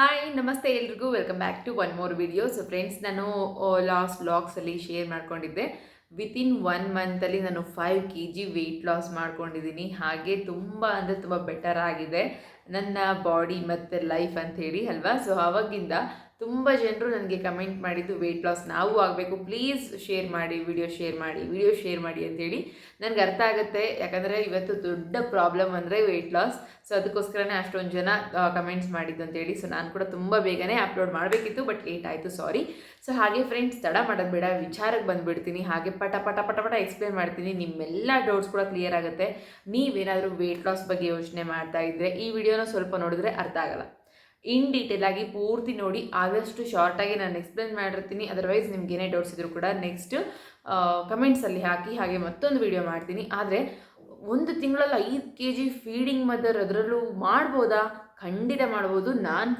Hi ನಮಸ್ತೆ ಎಲ್ರಿಗೂ. Welcome back to one more video so friends ನಾನು ಲಾಸ್ಟ್ ವ್ಲಾಗ್ಸಲ್ಲಿ ಶೇರ್ ಮಾಡ್ಕೊಂಡಿದ್ದೆ. ವಿತಿನ್ ಒನ್ ಮಂತಲ್ಲಿ ನಾನು five K G weight loss ಮಾಡ್ಕೊಂಡಿದ್ದೀನಿ. ಹಾಗೆ ತುಂಬ ಅಂದರೆ ತುಂಬ ಬೆಟರ್ ಆಗಿದೆ. ನನ್ನ ಬಾಡಿ ಮತ್ತು ಲೈಫ್ ಅಂತ ಹೇಳಿ, ಅಲ್ವಾ? ಸೊ ಆವಾಗಿಂದ ತುಂಬ ಜನರು ನನಗೆ ಕಮೆಂಟ್ ಮಾಡಿದ್ದು ವೆಯ್ಟ್ ಲಾಸ್ ನಾವು ಆಗಬೇಕು. ಪ್ಲೀಸ್ ಶೇರ್ ಮಾಡಿ ವಿಡಿಯೋ ಶೇರ್ ಮಾಡಿ ವಿಡಿಯೋ ಶೇರ್ ಮಾಡಿ ಅಂತೇಳಿ ನನಗೆ ಅರ್ಥ ಆಗುತ್ತೆ. ಯಾಕಂದರೆ ಇವತ್ತು ದೊಡ್ಡ ಪ್ರಾಬ್ಲಮ್ ಅಂದರೆ ವೆಯ್ಟ್ ಲಾಸ್ ಸೊ ಅದಕ್ಕೋಸ್ಕರನೇ ಅಷ್ಟೊಂದು ಜನ ಕಮೆಂಟ್ಸ್ ಮಾಡಿದ್ದು ಅಂತೇಳಿ ಸೊ ನಾನು ಕೂಡ ತುಂಬ ಬೇಗನೆ ಅಪ್ಲೋಡ್ ಮಾಡಬೇಕಿತ್ತು ಬಟ್ ಲೇಟ್ ಆಯಿತು. ಸಾರಿ ಸೊ ಹಾಗೆ ಫ್ರೆಂಡ್ಸ್ ತಡ ಮಾಡೋದು ಬೇಡ. ವಿಚಾರಕ್ಕೆ ಬಂದುಬಿಡ್ತೀನಿ. ಹಾಗೆ ಪಟ ಪಟ ಪಟ ಪಟ ಎಕ್ಸ್ಪ್ಲೇನ್ ಮಾಡ್ತೀನಿ. ನಿಮ್ಮೆಲ್ಲ ಡೌಟ್ಸ್ ಕೂಡ ಕ್ಲಿಯರ್ ಆಗುತ್ತೆ. ನೀವೇನಾದರೂ ವೆಯ್ಟ್ ಲಾಸ್ ಬಗ್ಗೆ ಯೋಚನೆ ಮಾಡ್ತಾ ಇದ್ದರೆ ಈ ವಿಡಿಯೋನ ಸ್ವಲ್ಪ ನೋಡಿದ್ರೆ ಅರ್ಥ ಆಗಲ್ಲ. ಇನ್ ಡೀಟೇಲ್ ಆಗಿ ಪೂರ್ತಿ ನೋಡಿ, ಆದಷ್ಟು ಶಾರ್ಟಾಗಿ ನಾನು ಎಕ್ಸ್ಪ್ಲೇನ್ ಮಾಡಿರ್ತೀನಿ. ಅದರ್ವೈಸ್ ನಿಮ್ಗೆ ಏನೇ ಡೌಟ್ಸ್ ಇದ್ರೂ ಕೂಡ ನೆಕ್ಸ್ಟ್ ಕಮೆಂಟ್ಸಲ್ಲಿ ಹಾಕಿ ಹಾಗೆ ಮತ್ತೊಂದು ವಿಡಿಯೋ ಮಾಡ್ತೀನಿ. ಆದರೆ, ಒಂದು ತಿಂಗಳಲ್ಲಿ ಐದು ಕೆ ಜಿ ಫೀಡಿಂಗ್ ಮದರ್ ಅದರಲ್ಲೂ ಮಾಡ್ಬೋದಾ? ಖಂಡಿತ ಮಾಡ್ಬೋದು. ನಾನು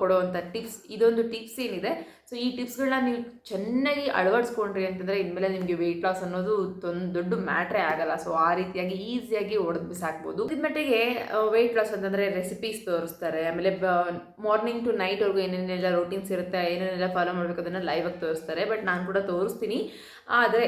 ಕೊಡುವಂಥ ಟಿಪ್ಸ್ ಇದೊಂದು ಟಿಪ್ಸ್ ಏನಿದೆ. ಸೊ ಈ ಟಿಪ್ಸ್ಗಳನ್ನ ನೀವು ಚೆನ್ನಾಗಿ ಅಳವಡಿಸ್ಕೊಂಡ್ರಿ ಅಂತಂದರೆ ಇನ್ಮೇಲೆ ನಿಮಗೆ ವೆಯ್ಟ್ ಲಾಸ್ ಅನ್ನೋದು ತೊಂದ್ ದೊಡ್ಡ ಮ್ಯಾಟ್ರೇ ಆಗಲ್ಲ. ಸೊ ಆ ರೀತಿಯಾಗಿ ಈಸಿಯಾಗಿ ಹೊಡೆದು ಬಿಸಾಕ್ಬೋದು. ಇದ್ರ ಮಟ್ಟಿಗೆ ವೆಯ್ಟ್ ಲಾಸ್ ಅಂತಂದರೆ ರೆಸಿಪೀಸ್ ತೋರಿಸ್ತಾರೆ. ಆಮೇಲೆ ಮಾರ್ನಿಂಗ್ ಟು ನೈಟ್ವರೆಗೂ ಏನೇನೆಲ್ಲ ರೂಟೀನ್ಸ್ ಇರುತ್ತೆ, ಏನೇನೆಲ್ಲ ಫಾಲೋ ಮಾಡಬೇಕು ಅದನ್ನು ಲೈವಾಗಿ ತೋರಿಸ್ತಾರೆ. ಬಟ್ ನಾನು ಕೂಡ ತೋರಿಸ್ತೀನಿ. ಆದರೆ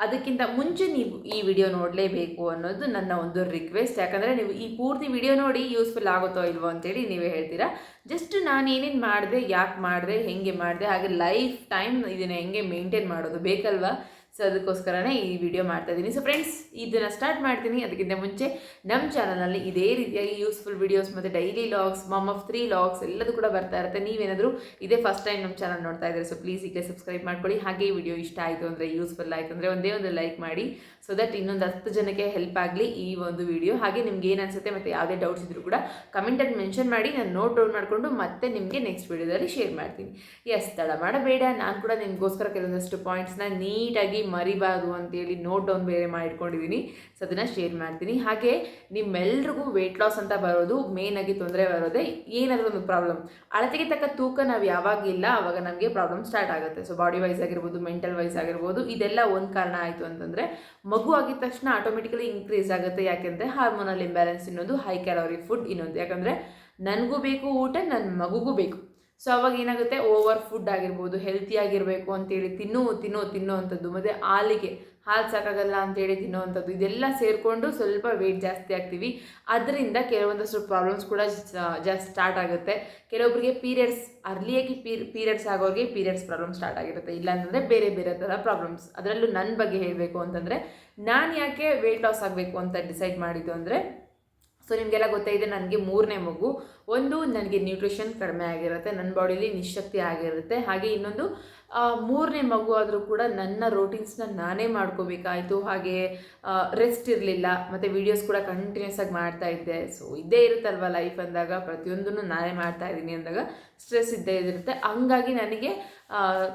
ಅದಕ್ಕಿಂತ ಮುಂಚೆ ನೀವು ಈ ವಿಡಿಯೋ ನೋಡಲೇಬೇಕು ಅನ್ನೋದು ನನ್ನ ಒಂದು ರಿಕ್ವೆಸ್ಟ್ ಯಾಕಂದರೆ ನೀವು ಈ ಪೂರ್ತಿ ವಿಡಿಯೋ ನೋಡಿ ಯೂಸ್ಫುಲ್ ಆಗುತ್ತೋ ಇಲ್ವೋ ಅಂತೇಳಿ ನೀವೇ ಹೇಳ್ತೀರಾ. ಜಸ್ಟ್ ನಾನು ಏನೇನು ಮಾಡಿದೆ, ಯಾಕೆ ಮಾಡಿದೆ, ಹೇಗೆ ಮಾಡಿದೆ, ಹಾಗೆ ಲೈಫ್ ಟೈಮ್ ಇದನ್ನು ಹೆಂಗೆ ಮೇಂಟೈನ್ ಮಾಡೋದು ಬೇಕಲ್ವಾ? ಸೊ ಅದಕ್ಕೋಸ್ಕರನೇ ಈ ವಿಡಿಯೋ ಮಾಡ್ತಾ ಇದ್ದೀನಿ. ಸೊ ಫ್ರೆಂಡ್ಸ್ ಇದನ್ನು ಸ್ಟಾರ್ಟ್ ಮಾಡ್ತೀನಿ. ಅದಕ್ಕಿಂತ ಮುಂಚೆ ನಮ್ಮ ಚಾನಲಲ್ಲಿ ಇದೇ ರೀತಿಯಾಗಿ ಯೂಸ್ಫುಲ್ ವಿಡಿಯೋಸ್ ಮತ್ತು daily logs mom of three logs ಎಲ್ಲದೂ ಕೂಡ ಬರ್ತಾ ಇರುತ್ತೆ. ನೀವೇನಾದರೂ ಇದೇ ಫಸ್ಟ್ ಟೈಮ್ ನಮ್ಮ ಚಾನಲ್ ನೋಡ್ತಾ ಇದ್ದಾರೆ ಸೊ ಪ್ಲೀಸ್ ಈಗಲೇ ಸಬ್ಸ್ಕ್ರೈಬ್ ಮಾಡ್ಕೊಳ್ಳಿ. ಹಾಗೆ ವಿಡಿಯೋ ಇಷ್ಟ ಆಯಿತು ಅಂದರೆ ಯೂಸ್ಫುಲ್ ಆಯಿತು ಅಂದರೆ ಒಂದೇ ಒಂದು ಲೈಕ್ ಮಾಡಿ. ಸೊ ದಟ್ ಇನ್ನೊಂದು ಹತ್ತು ಜನಕ್ಕೆ ಹೆಲ್ಪ್ ಆಗಲಿ ಈ ಒಂದು ವಿಡಿಯೋ ಹಾಗೆ ನಿಮ್ಗೆ ಏನು ಅನಿಸುತ್ತೆ ಮತ್ತು ಯಾವುದೇ ಡೌಟ್ಸ್ ಇದ್ರು ಕೂಡ ಕಮೆಂಟಲ್ಲಿ ಮೆನ್ಷನ್ ಮಾಡಿ, ನಾನು ನೋಟ್ ಡೌನ್ ಮಾಡಿಕೊಂಡು ಮತ್ತೆ ನಿಮಗೆ ನೆಕ್ಸ್ಟ್ ವಿಡಿಯೋದಲ್ಲಿ ಶೇರ್ ಮಾಡ್ತೀನಿ. ಎಸ್ ತಡ ಮಾಡಬೇಡ. ನಾನು ಕೂಡ ನಿಮಗೋಸ್ಕರ ಕೆಲವೊಂದಷ್ಟು ಪಾಯಿಂಟ್ಸ್ನ ನೀಟಾಗಿ ಮರಿಬಾರ್ದು ಅಂತೇಳಿ ನೋಟ್ ಡೌನ್ ಬೇರೆ ಮಾಡಿಟ್ಕೊಂಡಿದ್ದೀನಿ ಸೊ ಅದನ್ನು ಶೇರ್ ಮಾಡ್ತೀನಿ. ಹಾಗೆ ನಿಮ್ಮೆಲ್ರಿಗೂ ವೆಯ್ಟ್ ಲಾಸ್ ಅಂತ ಬರೋದು ಮೇಯ್ನಾಗಿ ತೊಂದರೆ ಬರೋದೇ ಏನಾದರೂ ಒಂದು ಪ್ರಾಬ್ಲಮ್ ಅಳತೆಗೆ ತಕ್ಕ ತೂಕ ನಾವು ಯಾವಾಗಿಲ್ಲ ಅವಾಗ ನಮಗೆ ಪ್ರಾಬ್ಲಮ್ ಸ್ಟಾರ್ಟ್ ಆಗುತ್ತೆ. ಸೊ ಬಾಡಿ ವೈಸ್ ಆಗಿರ್ಬೋದು ಮೆಂಟಲ್ ವೈಸ್ ಆಗಿರ್ಬೋದು, ಇದೆಲ್ಲ ಒಂದು ಕಾರಣ ಆಯಿತು ಅಂತಂದರೆ ಮಗು ಆಗಿದ ತಕ್ಷಣ ಆಟೋಮೆಟಿಕಲಿ ಇನ್ಕ್ರೀಸ್ ಆಗುತ್ತೆ. ಯಾಕೆಂದರೆ ಹಾರ್ಮೋನಲ್ ಇಂಬ್ಯಾಲೆನ್ಸ್ ಇನ್ನೊಂದು ಹೈ ಕ್ಯಾಲೋರಿ ಫುಡ್ ಇನ್ನೊಂದು. ಯಾಕಂದರೆ ನನಗೂ ಬೇಕು ಊಟ ನನ್ನ ಮಗುಗೂ ಬೇಕು. ಸೊ ಅವಾಗ ಏನಾಗುತ್ತೆ? ಓವರ್ ಫುಡ್ ಆಗಿರ್ಬೋದು ಹೆಲ್ತಿಯಾಗಿರಬೇಕು ಅಂತೇಳಿ ತಿನ್ನು, ತಿನ್ನೋ ತಿನ್ನೋ ಅಂಥದ್ದು ಮತ್ತು ಹಾಲಿಗೆ ಹಾಲು ಸಾಕಾಗಲ್ಲ ಅಂತೇಳಿ ತಿನ್ನುವಂಥದ್ದು. ಇದೆಲ್ಲ ಸೇರಿಕೊಂಡು ಸ್ವಲ್ಪ ವೆಯ್ಟ್ ಜಾಸ್ತಿ ಆಗ್ತೀವಿ ಅದರಿಂದ ಕೆಲವೊಂದಷ್ಟು ಪ್ರಾಬ್ಲಮ್ಸ್ ಕೂಡ ಜಾಸ್ತಿ ಸ್ಟಾರ್ಟ್ ಆಗುತ್ತೆ. ಕೆಲವೊಬ್ಬರಿಗೆ ಪೀರಿಯಡ್ಸ್ ಅರ್ಲಿಯಾಗಿ ಪೀರ್ ಪೀರಿಯಡ್ಸ್ ಆಗೋರಿಗೆ ಪೀರಿಯಡ್ಸ್ ಪ್ರಾಬ್ಲಮ್ ಸ್ಟಾರ್ಟ್ ಆಗಿರುತ್ತೆ. ಇಲ್ಲಾಂತಂದರೆ ಬೇರೆ ಬೇರೆ ಥರ ಪ್ರಾಬ್ಲಮ್ಸ್ ಅದರಲ್ಲೂ ನನ್ನ ಬಗ್ಗೆ ಹೇಳಬೇಕು ಅಂತಂದರೆ, ನಾನು ಯಾಕೆ ವೆಯ್ಟ್ ಲಾಸ್ ಆಗಬೇಕು ಅಂತ ಡಿಸೈಡ್ ಮಾಡಿದ್ದು ಅಂದರೆ, ಸೊ ನಿಮಗೆಲ್ಲ ಗೊತ್ತಾಯಿದೆ ನನಗೆ ಮೂರನೇ ಮಗು. ಒಂದು, ನನಗೆ ನ್ಯೂಟ್ರಿಷನ್ ಕಡಿಮೆ ಆಗಿರುತ್ತೆ. ನನ್ನ ಬಾಡಿಲಿ ನಿಶಕ್ತಿ ಆಗಿರುತ್ತೆ. ಹಾಗೆ ಇನ್ನೊಂದು ಮೂರನೇ ಮಗು ಆದರೂ ಕೂಡ ನನ್ನ ರೋಟೀನ್ಸ್ನ ನಾನೇ ಮಾಡ್ಕೋಬೇಕಾಯಿತು. ಹಾಗೆ ರೆಸ್ಟ್ ಇರಲಿಲ್ಲ. ಮತ್ತು ವೀಡಿಯೋಸ್ ಕೂಡ ಕಂಟಿನ್ಯೂಸ್ ಆಗಿ ಮಾಡ್ತಾ ಇದ್ದೆ. ಸೊ ಇದ್ದೇ ಇರುತ್ತಲ್ವ ಲೈಫ್ ಅಂದಾಗ? ಪ್ರತಿಯೊಂದನ್ನು ನಾನೇ ಮಾಡ್ತಾ ಇದ್ದೀನಿ ಅಂದಾಗ ಸ್ಟ್ರೆಸ್ ಇದ್ದೇ ಇರುತ್ತೆ. ಹಂಗಾಗಿ ನನಗೆ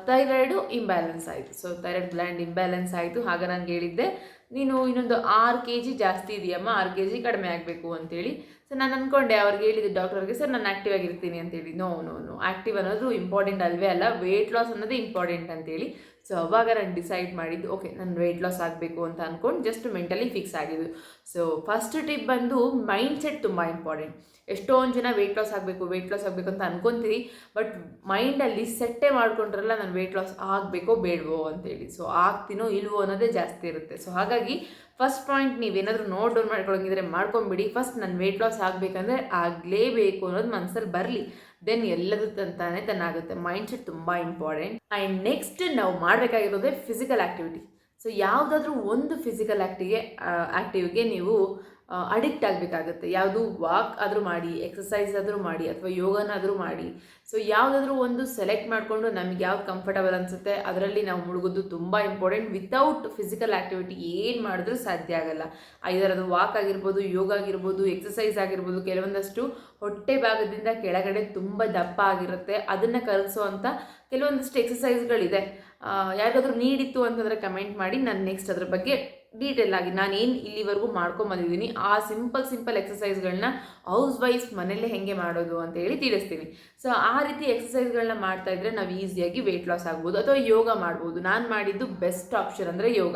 ಥೈರಾಯ್ಡು ಇಂಬ್ಯಾಲೆನ್ಸ್ ಆಯಿತು. ಸೊ ಥೈರಾಯ್ಡ್ ಗ್ಲ್ಯಾಂಡ್ ಇಂಬ್ಯಾಲೆನ್ಸ್ ಆಯಿತು. ಹಾಗೆ ನಾನು ಹೇಳಿದ್ದೆ. ನೀನು ಇನ್ನೊಂದು ಆರು ಕೆ ಜಿ ಜಾಸ್ತಿ ಇದೆಯಮ್ಮ. ಆರು ಕೆ ಜಿ ಕಡಿಮೆ ಆಗಬೇಕು ಅಂತೇಳಿ. ಸೊ ನಾನು ಅಂದ್ಕೊಂಡೆ ಅವ್ರಿಗೆ ಹೇಳಿದ್ದೆ ಡಾಕ್ಟರ್ಗೆ ಸರ್, ನಾನು ಆ್ಯಕ್ಟಿವ್ ಆಗಿರ್ತೀನಿ ಅಂತೇಳಿ. ನೋ ನೋ ನೋ ಆ್ಯಕ್ಟಿವ್ ಅನ್ನೋದು ಇಂಪಾರ್ಟೆಂಟ್ ಅಲ್ವೇ ಅಲ್ಲ ವೆಯ್ಟ್ ಲಾಸ್ ಅನ್ನೋದೇ ಇಂಪಾರ್ಟೆಂಟ್ ಅಂತೇಳಿ. ಸೊ ಅವಾಗ ನಾನು ಡಿಸೈಡ್ ಮಾಡಿದ್ದು ಓಕೆ ನಾನು ವೆಯ್ಟ್ ಲಾಸ್ ಆಗಬೇಕು ಅಂತ ಅಂದ್ಕೊಂಡು ಜಸ್ಟ್ ಮೆಂಟಲಿ ಫಿಕ್ಸ್ ಆಗಿದ್ದು. ಸೊ ಫಸ್ಟ್ ಟಿಪ್ ಬಂದು ಮೈಂಡ್ ಸೆಟ್ ತುಂಬ ಇಂಪಾರ್ಟೆಂಟ್ ಎಷ್ಟೊಂದು ಜನ ವೆಯ್ಟ್ ಲಾಸ್ ಆಗಬೇಕು ವೆಯ್ಟ್ ಲಾಸ್ ಆಗಬೇಕು ಅಂತ ಅನ್ಕೊತೀರಿ ಬಟ್ ಮೈಂಡಲ್ಲಿ ಸೆಟ್ಟೇ ಮಾಡ್ಕೊಂಡ್ರಲ್ಲ, ನಾನು ವೆಯ್ಟ್ ಲಾಸ್ ಆಗಬೇಕೋ, ಬೇಡವೋ ಅಂತೇಳಿ. ಸೊ ಆಗ್ತೀನೋ, ಇಲ್ವೋ ಅನ್ನೋದೇ ಜಾಸ್ತಿ ಇರುತ್ತೆ. ಸೊ ಹಾಗಾಗಿ ಫಸ್ಟ್ ಪಾಯಿಂಟ್ ನೀವೇನಾದರೂ ನೋಟ್ ಡೌನ್ ಮಾಡ್ಕೊಳಂಗಿದ್ರೆ ಮಾಡ್ಕೊಂಬಿಡಿ. ಫಸ್ಟ್ ನಾನು ವೆಯ್ಟ್ ಲಾಸ್ ಆಗಬೇಕಂದ್ರೆ ಆಗಲೇಬೇಕು ಅನ್ನೋದು ಮನಸ್ಸಲ್ಲಿ ಬರಲಿ. ದೆನ್ ಎಲ್ಲದೂ ತಂತಾನೆ ತನ್ನಾಗುತ್ತೆ ಮೈಂಡ್ ಸೆಟ್ ತುಂಬ ಇಂಪಾರ್ಟೆಂಟ್ ಆ್ಯಂಡ್ ನೆಕ್ಸ್ಟ್ ನಾವು ಮಾಡಬೇಕಾಗಿರೋದೇ ಫಿಸಿಕಲ್ ಆ್ಯಕ್ಟಿವಿಟಿ ಸೊ ಯಾವುದಾದ್ರೂ ಒಂದು ಫಿಸಿಕಲ್ ಆ್ಯಕ್ಟಿಗೆ ಆ್ಯಕ್ಟಿವ್ಗೆ ನೀವು ಅಡಿಕ್ಟ್ ಆಗಬೇಕಾಗುತ್ತೆ. ಯಾವುದು ವಾಕ್ ಆದರೂ ಮಾಡಿ ಎಕ್ಸಸೈಸ್ ಆದರೂ ಮಾಡಿ ಅಥವಾ ಯೋಗನಾದರೂ ಮಾಡಿ. ಸೊ ಯಾವುದಾದ್ರೂ ಒಂದು ಸೆಲೆಕ್ಟ್ ಮಾಡಿಕೊಂಡು ನಮಗೆ ಯಾವ್ದು ಕಂಫರ್ಟಬಲ್ ಅನಿಸುತ್ತೆ, ಅದರಲ್ಲಿ ನಾವು ಮುಳುಗೋದು ತುಂಬ ಇಂಪಾರ್ಟೆಂಟ್ ವಿತೌಟ್ ಫಿಸಿಕಲ್ ಆ್ಯಕ್ಟಿವಿಟಿ ಏನು ಮಾಡಿದ್ರೂ ಸಾಧ್ಯ ಆಗಲ್ಲ. ಐದರದು ವಾಕ್ ಆಗಿರ್ಬೋದು, ಯೋಗ ಆಗಿರ್ಬೋದು ಎಕ್ಸಸೈಸ್ ಆಗಿರ್ಬೋದು, ಕೆಲವೊಂದಷ್ಟು ಹೊಟ್ಟೆ ಭಾಗದಿಂದ ಕೆಳಗಡೆ ತುಂಬ ದಪ್ಪ ಆಗಿರುತ್ತೆ. ಅದನ್ನು ಕರಗಿಸೋ ಅಂಥ ಕೆಲವೊಂದಷ್ಟು ಎಕ್ಸಸೈಸ್ಗಳಿದೆ ಯಾರಿಗಾದ್ರೂ ನೀಡಿತ್ತು ಅಂತಂದರೆ ಕಮೆಂಟ್ ಮಾಡಿ. ನಾನು ನೆಕ್ಸ್ಟ್ ಅದ್ರ ಬಗ್ಗೆ ಡೀಟೇಲ್ ಆಗಿ ನಾನು ಏನು ಇಲ್ಲಿವರೆಗೂ ಮಾಡ್ಕೊಂಬಂದಿದ್ದೀನಿ, ಆ ಸಿಂಪಲ್ ಸಿಂಪಲ್ ಎಕ್ಸಸೈಸ್ಗಳನ್ನ ಹೌಸ್ ವೈಫ್ ಮನೆಯಲ್ಲೇ ಹೆಂಗೆ ಮಾಡೋದು ಅಂತ ಹೇಳಿ ತಿಳಿಸ್ತೀನಿ. ಸೊ, ಆ ರೀತಿ ಎಕ್ಸಸೈಸ್ಗಳನ್ನ ಮಾಡ್ತಾ ಇದ್ರೆ ನಾವು ಈಸಿಯಾಗಿ ವೆಯ್ಟ್ ಲಾಸ್ ಆಗ್ಬೋದು, ಅಥವಾ ಯೋಗ ಮಾಡ್ಬೋದು. ನಾನು ಮಾಡಿದ್ದು ಬೆಸ್ಟ್ ಆಪ್ಷನ್ ಅಂದರೆ yoga.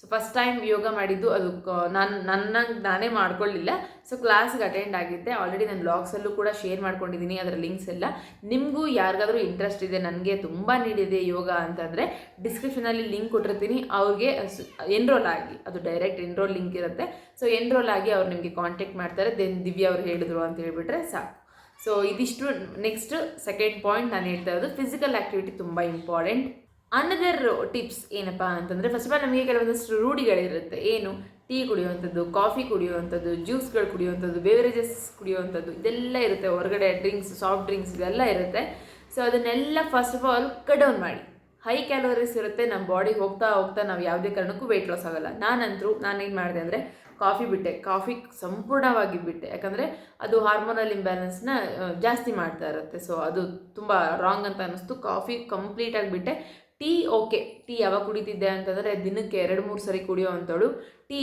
So first time yoga ಮಾಡಿದ್ದು ಅದು ನಾನು ನನ್ನ ನಾನೇ ಮಾಡ್ಕೊಳ್ಳಿಲ್ಲ. ಸೊ ಕ್ಲಾಸ್ಗೆ ಅಟೆಂಡ್ ಆಗಿದ್ದೆ. ಆಲ್ರೆಡಿ ನಾನು ಬ್ಲಾಗ್ಸಲ್ಲೂ ಕೂಡ ಶೇರ್ ಮಾಡ್ಕೊಂಡಿದ್ದೀನಿ ಅದರ ಲಿಂಕ್ಸ್ ಎಲ್ಲ. ನಿಮಗೂ ಯಾರಿಗಾದರೂ ಇಂಟ್ರೆಸ್ಟ್ ಇದೆ, ನನಗೆ ತುಂಬ ನೀಡಿದೆ ಯೋಗ ಅಂತಂದರೆ ಡಿಸ್ಕ್ರಿಪ್ಷನಲ್ಲಿ ಲಿಂಕ್ ಕೊಟ್ಟಿರ್ತೀನಿ. ಅವ್ರಿಗೆ ಎನ್ರೋಲ್ ಆಗಿ, ಅದು ಡೈರೆಕ್ಟ್ ಎನ್ರೋಲ್ ಲಿಂಕ್ ಇರುತ್ತೆ. ಸೊ ಎನ್ರೋಲ್ ಆಗಿ ಅವ್ರು ನಿಮಗೆ ಕಾಂಟ್ಯಾಕ್ಟ್ ಮಾಡ್ತಾರೆ. ದೆನ್ ದಿವ್ಯ ಅವ್ರು ಹೇಳಿದ್ರು ಅಂತ ಹೇಳಿಬಿಟ್ರೆ ಸಾಕು. ಸೊ ಇದಿಷ್ಟು ನೆಕ್ಸ್ಟ್ ಸೆಕೆಂಡ್ ಪಾಯಿಂಟ್ ನಾನು ಹೇಳ್ತಾ ಇರೋದು ಫಿಸಿಕಲ್ ಆ್ಯಕ್ಟಿವಿಟಿ ತುಂಬ ಇಂಪಾರ್ಟೆಂಟ್ ಅನದರ್ ಟಿಪ್ಸ್ ಏನಪ್ಪ ಅಂತಂದರೆ ಫಸ್ಟ್ ಆಫ್ ಆಲ್ ನಮಗೆ ಕೆಲವೊಂದಷ್ಟು ರೂಢಿಗಳಿರುತ್ತೆ. ಏನು? ಟೀ ಕುಡಿಯುವಂಥದ್ದು, ಕಾಫಿ ಕುಡಿಯುವಂಥದ್ದು, ಜ್ಯೂಸ್ಗಳು ಕುಡಿಯುವಂಥದ್ದು ಬೇವರೇಜಸ್ ಕುಡಿಯುವಂಥದ್ದು, ಇದೆಲ್ಲ ಇರುತ್ತೆ. ಹೊರಗಡೆ ಡ್ರಿಂಕ್ಸ್ ಸಾಫ್ಟ್ ಡ್ರಿಂಕ್ಸ್ ಇದೆಲ್ಲ ಇರುತ್ತೆ. ಸೊ ಅದನ್ನೆಲ್ಲ first of all cut down ಮಾಡಿ. ಹೈ ಕ್ಯಾಲೋರೀಸ್ ಇರುತ್ತೆ ನಮ್ಮ ಬಾಡಿಗೆ ಹೋಗ್ತಾ ಹೋಗ್ತಾ ನಾವು ಯಾವುದೇ ಕಾರಣಕ್ಕೂ ವೆಯ್ಟ್ ಲಾಸ್ ಆಗಲ್ಲ. ನಾನಂತರೂ ಏನು ಮಾಡಿದೆ ಅಂದರೆ, ಕಾಫಿ ಬಿಟ್ಟೆ. ಕಾಫಿ ಸಂಪೂರ್ಣವಾಗಿ ಬಿಟ್ಟೆ. ಯಾಕಂದರೆ, ಅದು ಹಾರ್ಮೋನಲ್ ಇಂಬ್ಯಾಲೆನ್ಸ್ನ ಜಾಸ್ತಿ ಮಾಡ್ತಾ ಇರುತ್ತೆ. ಸೊ ಅದು ತುಂಬ ರಾಂಗ್ ಅಂತ ಅನ್ನಿಸ್ತು. ಕಾಫಿ ಕಂಪ್ಲೀಟಾಗಿ ಬಿಟ್ಟೆ. ಟೀ, ಓಕೆ, ಟೀ ಯಾವಾಗ ಕುಡಿತಿದ್ದೆ ಅಂತಂದರೆ ದಿನಕ್ಕೆ ಎರಡು, ಮೂರು ಸರಿ ಕುಡಿಯೋ ಅಂಥವಳು ಟೀ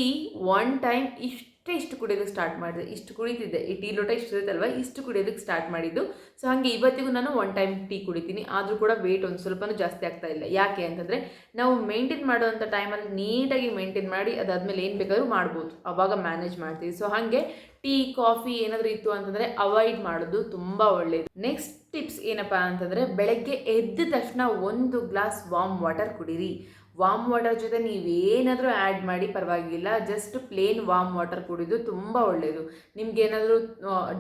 ಒನ್ ಟೈಮ್ ಇಷ್ಟೇ ಇಷ್ಟು ಕುಡಿಯೋದಕ್ಕೆ ಸ್ಟಾರ್ಟ್ ಮಾಡಿದೆ. ಇಷ್ಟು ಕುಡಿತಿದ್ದೆ. ಈ ಟೀ ಲೋಟ ಇಷ್ಟು ಇರುತ್ತಲ್ವ? ಇಷ್ಟು ಕುಡಿಯೋದಕ್ಕೆ ಸ್ಟಾರ್ಟ್ ಮಾಡಿದ್ದು. ಸೊ ಹಾಗೆ ಇವತ್ತಿಗೂ ನಾನು ಒನ್ ಟೈಮ್ ಟೀ ಕುಡಿತೀನಿ. ಆದರೂ ಕೂಡ ವೆಯ್ಟ್ ಒಂದು ಸ್ವಲ್ಪನೂ ಜಾಸ್ತಿ ಆಗ್ತಾ ಇಲ್ಲ. ಯಾಕೆ ಅಂತಂದರೆ ನಾವು ಮೇಂಟೈನ್ ಮಾಡುವಂಥ ಟೈಮಲ್ಲಿ ನೀಟಾಗಿ ಮೇಂಟೈನ್ ಮಾಡಿ ಅದಾದಮೇಲೆ ಏನು ಬೇಕಾದರೂ ಮಾಡ್ಬೋದು. ಅವಾಗ ಮ್ಯಾನೇಜ್ ಮಾಡ್ತೀವಿ. ಸೊ ಹಾಗೆ ಟೀ, ಕಾಫಿ ಏನಾದರೂ ಇತ್ತು ಅಂತಂದರೆ ಅವಾಯ್ಡ್ ಮಾಡೋದು ತುಂಬ ಒಳ್ಳೆಯದು ನೆಕ್ಸ್ಟ್ ಟಿಪ್ಸ್ ಏನಪ್ಪ ಅಂತಂದರೆ ಬೆಳಗ್ಗೆ ಎದ್ದ ತಕ್ಷಣ ಒಂದು ಗ್ಲಾಸ್ ವಾಮ್ ವಾಟರ್ ಕುಡೀರಿ. ವಾಮ್ ವಾಟರ್ ಜೊತೆ ನೀವೇನಾದರೂ ಆ್ಯಡ್ ಮಾಡಿ ಪರವಾಗಿಲ್ಲ ಜಸ್ಟ್ ಪ್ಲೇನ್ ವಾಮ್ ವಾಟರ್ ಕುಡಿದು ತುಂಬ ಒಳ್ಳೆಯದು ನಿಮ್ಗೆ ಏನಾದರೂ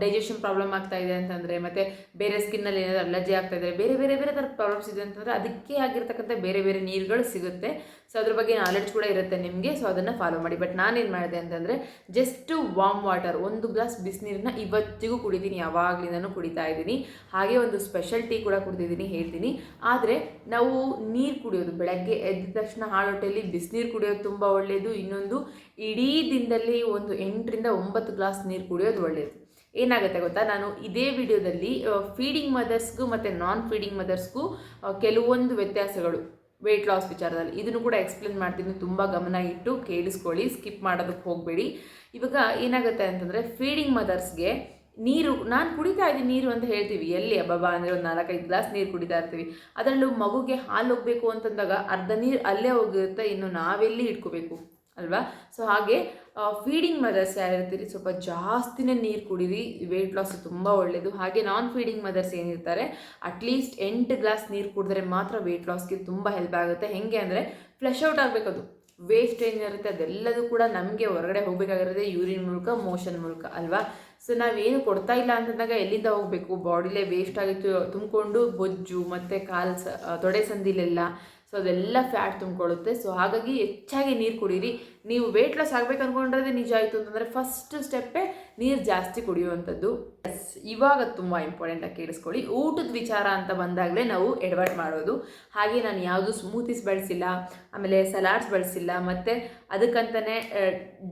ಡೈಜೆಷನ್ ಪ್ರಾಬ್ಲಮ್ ಆಗ್ತಾ ಇದೆ ಅಂತಂದರೆ, ಮತ್ತು ಬೇರೆ ಸ್ಕಿನ್ನಲ್ಲಿ ಏನಾದರೂ ಅಲರ್ಜಿ ಆಗ್ತಾ ಇದ್ದರೆ ಬೇರೆ ಬೇರೆ ಬೇರೆ ಥರ ಪ್ರಾಬ್ಲಮ್ಸ್ ಇದೆ ಅಂತಂದರೆ ಅದಕ್ಕೆ ಆಗಿರ್ತಕ್ಕಂಥ ಬೇರೆ ಬೇರೆ ನೀರುಗಳು ಸಿಗುತ್ತೆ. ಸೊ ಅದ್ರ ಬಗ್ಗೆ ನಾಲೆಡ್ಜ್ ಕೂಡ ಇರುತ್ತೆ ನಿಮಗೆ ಸೊ ಅದನ್ನು ಫಾಲೋ ಮಾಡಿ. ಬಟ್ ನಾನೇನು ಮಾಡಿದೆ ಅಂತಂದರೆ ಜಸ್ಟ್ ವಾಮ್ ವಾಟರ್ ಒಂದು ಗ್ಲಾಸ್ ಬಿಸಿನೀರನ್ನ ಇವತ್ತಿಗೂ ಕುಡಿತೀನಿ, ಯಾವಾಗಲಿಂದನೂ ಕುಡಿತಾ ಇದ್ದೀನಿ. ಹಾಗೆ ಒಂದು ಸ್ಪೆಷಲ್ ಟೀ ಕೂಡ ಕುಡಿದಿದ್ದೀನಿ, ಹೇಳ್ತೀನಿ. ಆದರೆ ನಾವು ನೀರು ಕುಡಿಯೋದು ಬೆಳಗ್ಗೆ ಎದ್ದ ತಕ್ಷಣ ಹಾಳೊಟ್ಟೆಯಲ್ಲಿ ಬಿಸಿನೀರು ಕುಡಿಯೋದು ತುಂಬ ಒಳ್ಳೆಯದು ಇನ್ನೊಂದು, ಇಡೀ ದಿನದಲ್ಲಿ ಒಂದು ಎಂಟರಿಂದ ಒಂಬತ್ತು ಗ್ಲಾಸ್ ನೀರು ಕುಡಿಯೋದು ಒಳ್ಳೆಯದು ಏನಾಗುತ್ತೆ ಗೊತ್ತಾ? ನಾನು ಇದೇ ವಿಡಿಯೋದಲ್ಲಿ ಫೀಡಿಂಗ್ ಮದರ್ಸ್ಗೂ ಮತ್ತು ನಾನ್ ಫೀಡಿಂಗ್ ಮದರ್ಸ್ಗೂ ಕೆಲವೊಂದು ವ್ಯತ್ಯಾಸಗಳು ವೆಯ್ಟ್ ಲಾಸ್ ವಿಚಾರದಲ್ಲಿ. ಇದನ್ನು ಕೂಡ ಎಕ್ಸ್ಪ್ಲೇನ್ ಮಾಡ್ತೀನಿ. ತುಂಬ ಗಮನ ಇಟ್ಟು ಕೇಳಿಸ್ಕೊಳ್ಳಿ. ಸ್ಕಿಪ್ ಮಾಡೋದಕ್ಕೆ ಹೋಗಬೇಡಿ. ಇವಾಗ ಏನಾಗುತ್ತೆ ಅಂತಂದರೆ ಫೀಡಿಂಗ್ ಮದರ್ಸ್ಗೆ ನೀರು, ನಾನು ಕುಡಿತಾ ಇದ್ದೀನಿ ನೀರು ಅಂತ ಹೇಳ್ತೀವಿ. ಎಲ್ಲಿ ಅಬ್ಬಬ್ಬಾ ಅಂದರೆ ಒಂದು ನಾಲ್ಕೈದು ಗ್ಲಾಸ್ ನೀರು ಕುಡಿತಾ ಇರ್ತೀವಿ. ಅದರಲ್ಲೂ ಮಗುಗೆ ಹಾಲು ಹೋಗಬೇಕು ಅಂತಂದಾಗ ಅರ್ಧ ನೀರು ಅಲ್ಲೇ ಹೋಗಿರುತ್ತೆ ಇನ್ನು ನಾವೆಲ್ಲಿ ಇಟ್ಕೋಬೇಕು, ಅಲ್ವಾ? ಸೊ ಹಾಗೆ ಫೀಡಿಂಗ್ ಮದರ್ಸ್ ಯಾರಿರ್ತೀರಿ? ಸ್ವಲ್ಪ ಜಾಸ್ತಿನೇ ನೀರು ಕುಡೀರಿ. ವೆಯ್ಟ್ ಲಾಸ್ ತುಂಬ ಒಳ್ಳೆಯದು ಹಾಗೆ ನಾನ್ ಫೀಡಿಂಗ್ ಮದರ್ಸ್ ಏನಿರ್ತಾರೆ ಅಟ್ಲೀಸ್ಟ್ ಎಂಟು ಗ್ಲಾಸ್ ನೀರು ಕುಡಿದ್ರೆ ಮಾತ್ರ ವೆಯ್ಟ್ ಲಾಸ್ಗೆ ತುಂಬ ಹೆಲ್ಪ್ ಆಗುತ್ತೆ. ಹೇಗೆ ಅಂದರೆ ಫ್ಲಶ್ ಔಟ್ ಆಗಬೇಕದು. ವೇಸ್ಟ್ ಏನಿರುತ್ತೆ ಅದೆಲ್ಲದೂ ಕೂಡ ನಮಗೆ ಹೊರಗಡೆ ಹೋಗಬೇಕಾಗಿರೋದೇ ಯೂರಿನ್ ಮೂಲಕ ಮೋಷನ್ ಮೂಲಕ ಅಲ್ವಾ? ಸೊ ನಾವೇನು ಕೊಡ್ತಾ ಇಲ್ಲ ಅಂತಂದಾಗ ಎಲ್ಲಿಂದ ಹೋಗಬೇಕು? ಬಾಡಿಲೇ ವೇಸ್ಟ್ ಆಗಿತ್ತು, ತುಂಬಿಕೊಂಡು ಬೊಜ್ಜು ಮತ್ತು ಕಾಲು ಸ ತೊಡೆ ಸಂದಿಲೆಲ್ಲ. ಸೊ ಅದೆಲ್ಲ ಫ್ಯಾಟ್ ತುಂಬಿಕೊಳ್ಳುತ್ತೆ. ಸೊ ಹಾಗಾಗಿ ಹೆಚ್ಚಾಗಿ ನೀರು ಕುಡೀರಿ. ನೀವು ವೆಯ್ಟ್ ಲಾಸ್ ಆಗಬೇಕು ಅಂದ್ಕೊಂಡ್ರೆ ನಿಜ ಆಯಿತು ಅಂತಂದರೆ ಫಸ್ಟ್ ಸ್ಟೆಪ್ಪೇ ನೀರು ಜಾಸ್ತಿ ಕುಡಿಯುವಂಥದ್ದು. ಎಸ್ ಇವಾಗ ತುಂಬ ಇಂಪಾರ್ಟೆಂಟಾಗಿ ಕೇಳಿಸ್ಕೊಳ್ಳಿ. ಊಟದ ವಿಚಾರ ಅಂತ ಬಂದಾಗಲೇ ನಾವು ಎಡವಟ್ ಮಾಡೋದು. ಹಾಗೆ ನಾನು ಯಾವುದು ಸ್ಮೂತೀಸ್ ಬಳಸಿಲ್ಲ, ಆಮೇಲೆ ಸಲಾಡ್ಸ್ ಬಳಸಿಲ್ಲ, ಮತ್ತು ಅದಕ್ಕಂತಲೇ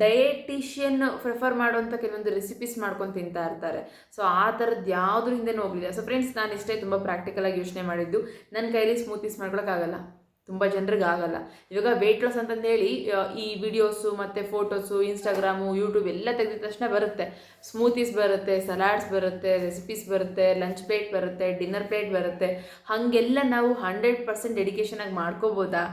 ಡಯಟಿಷಿಯನ್ ಪ್ರಿಫರ್ ಮಾಡುವಂಥ ಕೆಲವೊಂದು ರೆಸಿಪೀಸ್ ಮಾಡ್ಕೊಂಡು ತಿಂತಾ ಇರ್ತಾರೆ. ಸೊ ಆ ಥರದ್ದು ಯಾವುದ್ರ ಹಿಂದೆ ಹೋಗಲಿಲ್ಲ. ಸೊ ಫ್ರೆಂಡ್ಸ್ ನಾನು ಇಷ್ಟೇ ತುಂಬ ಪ್ರಾಕ್ಟಿಕಲಾಗಿ ಯೋಚನೆ ಮಾಡಿದ್ದು. ನನ್ನ ಕೈಲಿ ಸ್ಮೂತೀಸ್ ಮಾಡ್ಕೊಳಕ್ಕಾಗಲ್ಲ. ತುಂಬ ಜನರಿಗೆ ಆಗಲ್ಲ. ಇವಾಗ ವೆಯ್ಟ್ ಲಾಸ್ ಅಂತಂದೇಳಿ ಈ ವಿಡಿಯೋಸು ಮತ್ತು ಫೋಟೋಸು ಇನ್ಸ್ಟಾಗ್ರಾಮು ಯೂಟ್ಯೂಬ್ ಎಲ್ಲ ತೆಗೆದ ತಕ್ಷಣ ಬರುತ್ತೆ. ಸ್ಮೂತೀಸ್ ಬರುತ್ತೆ ಸಲಾಡ್ಸ್ ಬರುತ್ತೆ ರೆಸಿಪೀಸ್ ಬರುತ್ತೆ ಲಂಚ್ ಪ್ಲೇಟ್ ಬರುತ್ತೆ ಡಿನ್ನರ್ ಪ್ಲೇಟ್ ಬರುತ್ತೆ. ಹಾಗೆಲ್ಲ ನಾವು ಹಂಡ್ರೆಡ್ ಪರ್ಸೆಂಟ್ ಡೆಡಿಕೇಶನಾಗಿ ಮಾಡ್ಕೋಬೋದಾ?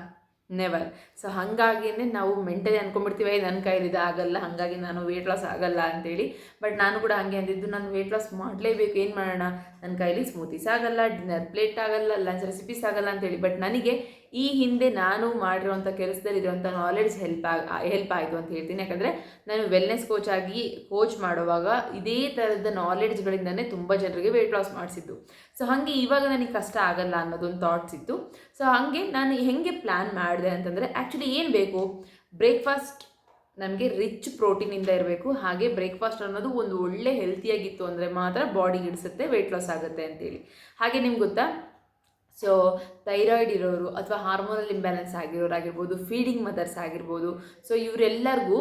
ನೆವರ್ ಸೊ ಹಾಗಾಗಿನೇ ನಾವು ಮೆಂಟಲಿ ಅಂದ್ಕೊಂಡ್ಬಿಡ್ತೀವಿ ನನ್ನ ಕೈಲಿದೆ ಆಗಲ್ಲ, ಹಾಗಾಗಿ ನಾನು ವೆಯ್ಟ್ ಲಾಸ್ ಆಗಲ್ಲ ಅಂತೇಳಿ. ಬಟ್ ನಾನು ಕೂಡ ಹಾಗೆ ಅಂದಿದ್ದು, ನಾನು ವೆಯ್ಟ್ ಲಾಸ್ ಮಾಡಲೇಬೇಕು, ಏನು ಮಾಡೋಣ? ನನ್ನ ಕೈಲಿ ಸ್ಮೂತೀಸ್ ಆಗಲ್ಲ ಡಿನ್ನರ್ ಪ್ಲೇಟ್ ಆಗಲ್ಲ ಲಂಚ್ ರೆಸಿಪೀಸ್ ಆಗಲ್ಲ ಅಂತೇಳಿ. ಬಟ್ ನನಗೆ ಈ ಹಿಂದೆ ನಾನು ಮಾಡಿರುವಂಥ ಕೆಲಸದಲ್ಲಿ ಇರುವಂಥ ನಾಲೆಡ್ಜ್ ಹೆಲ್ಪ್ ಆಗಿ ಹೆಲ್ಪ್ ಆಯಿತು ಅಂತ ಹೇಳ್ತೀನಿ. ಯಾಕಂದರೆ ನಾನು ವೆಲ್ನೆಸ್ ಕೋಚ್ ಆಗಿ ಕೋಚ್ ಮಾಡುವಾಗ ಇದೇ ಥರದ ನಾಲೆಡ್ಜ್ಗಳಿಂದನೇ ತುಂಬ ಜನರಿಗೆ ವೆಯ್ಟ್ ಲಾಸ್ ಮಾಡಿಸಿದ್ದು. ಸೊ ಹಾಗೆ ಇವಾಗ ನನಗೆ ಕಷ್ಟ ಆಗಲ್ಲ ಅನ್ನೋದೊಂದು ಥಾಟ್ಸ್ ಇತ್ತು. ಸೊ ಹಾಗೆ ನಾನು ಹೆಂಗೆ ಪ್ಲ್ಯಾನ್ ಮಾಡಿದೆ ಅಂತಂದರೆ ಆ್ಯಕ್ಚುಲಿ ಏನು ಬೇಕು? ಬ್ರೇಕ್ಫಾಸ್ಟ್ ನಮಗೆ ರಿಚ್ ಪ್ರೋಟೀನಿಂದ ಇರಬೇಕು. ಹಾಗೆ ಬ್ರೇಕ್ಫಾಸ್ಟ್ ಅನ್ನೋದು ಒಂದು ಒಳ್ಳೆ ಹೆಲ್ತಿಯಾಗಿತ್ತು ಅಂದರೆ ಮಾತ್ರ ಬಾಡಿ ಹಿಡಿಸುತ್ತೆ ವೆಯ್ಟ್ ಲಾಸ್ ಆಗುತ್ತೆ ಅಂತೇಳಿ ಹಾಗೆ ನಿಮ್ಗೆ ಗೊತ್ತಾ? ಸೊ ಥೈರಾಯ್ಡ್ ಇರೋರು ಅಥವಾ ಹಾರ್ಮೋನಲ್ ಇಂಬ್ಯಾಲೆನ್ಸ್ ಆಗಿರೋರು ಆಗಿರ್ಬೋದು ಫೀಡಿಂಗ್ ಮದರ್ಸ್ ಆಗಿರ್ಬೋದು ಸೊ ಇವರೆಲ್ಲರಿಗೂ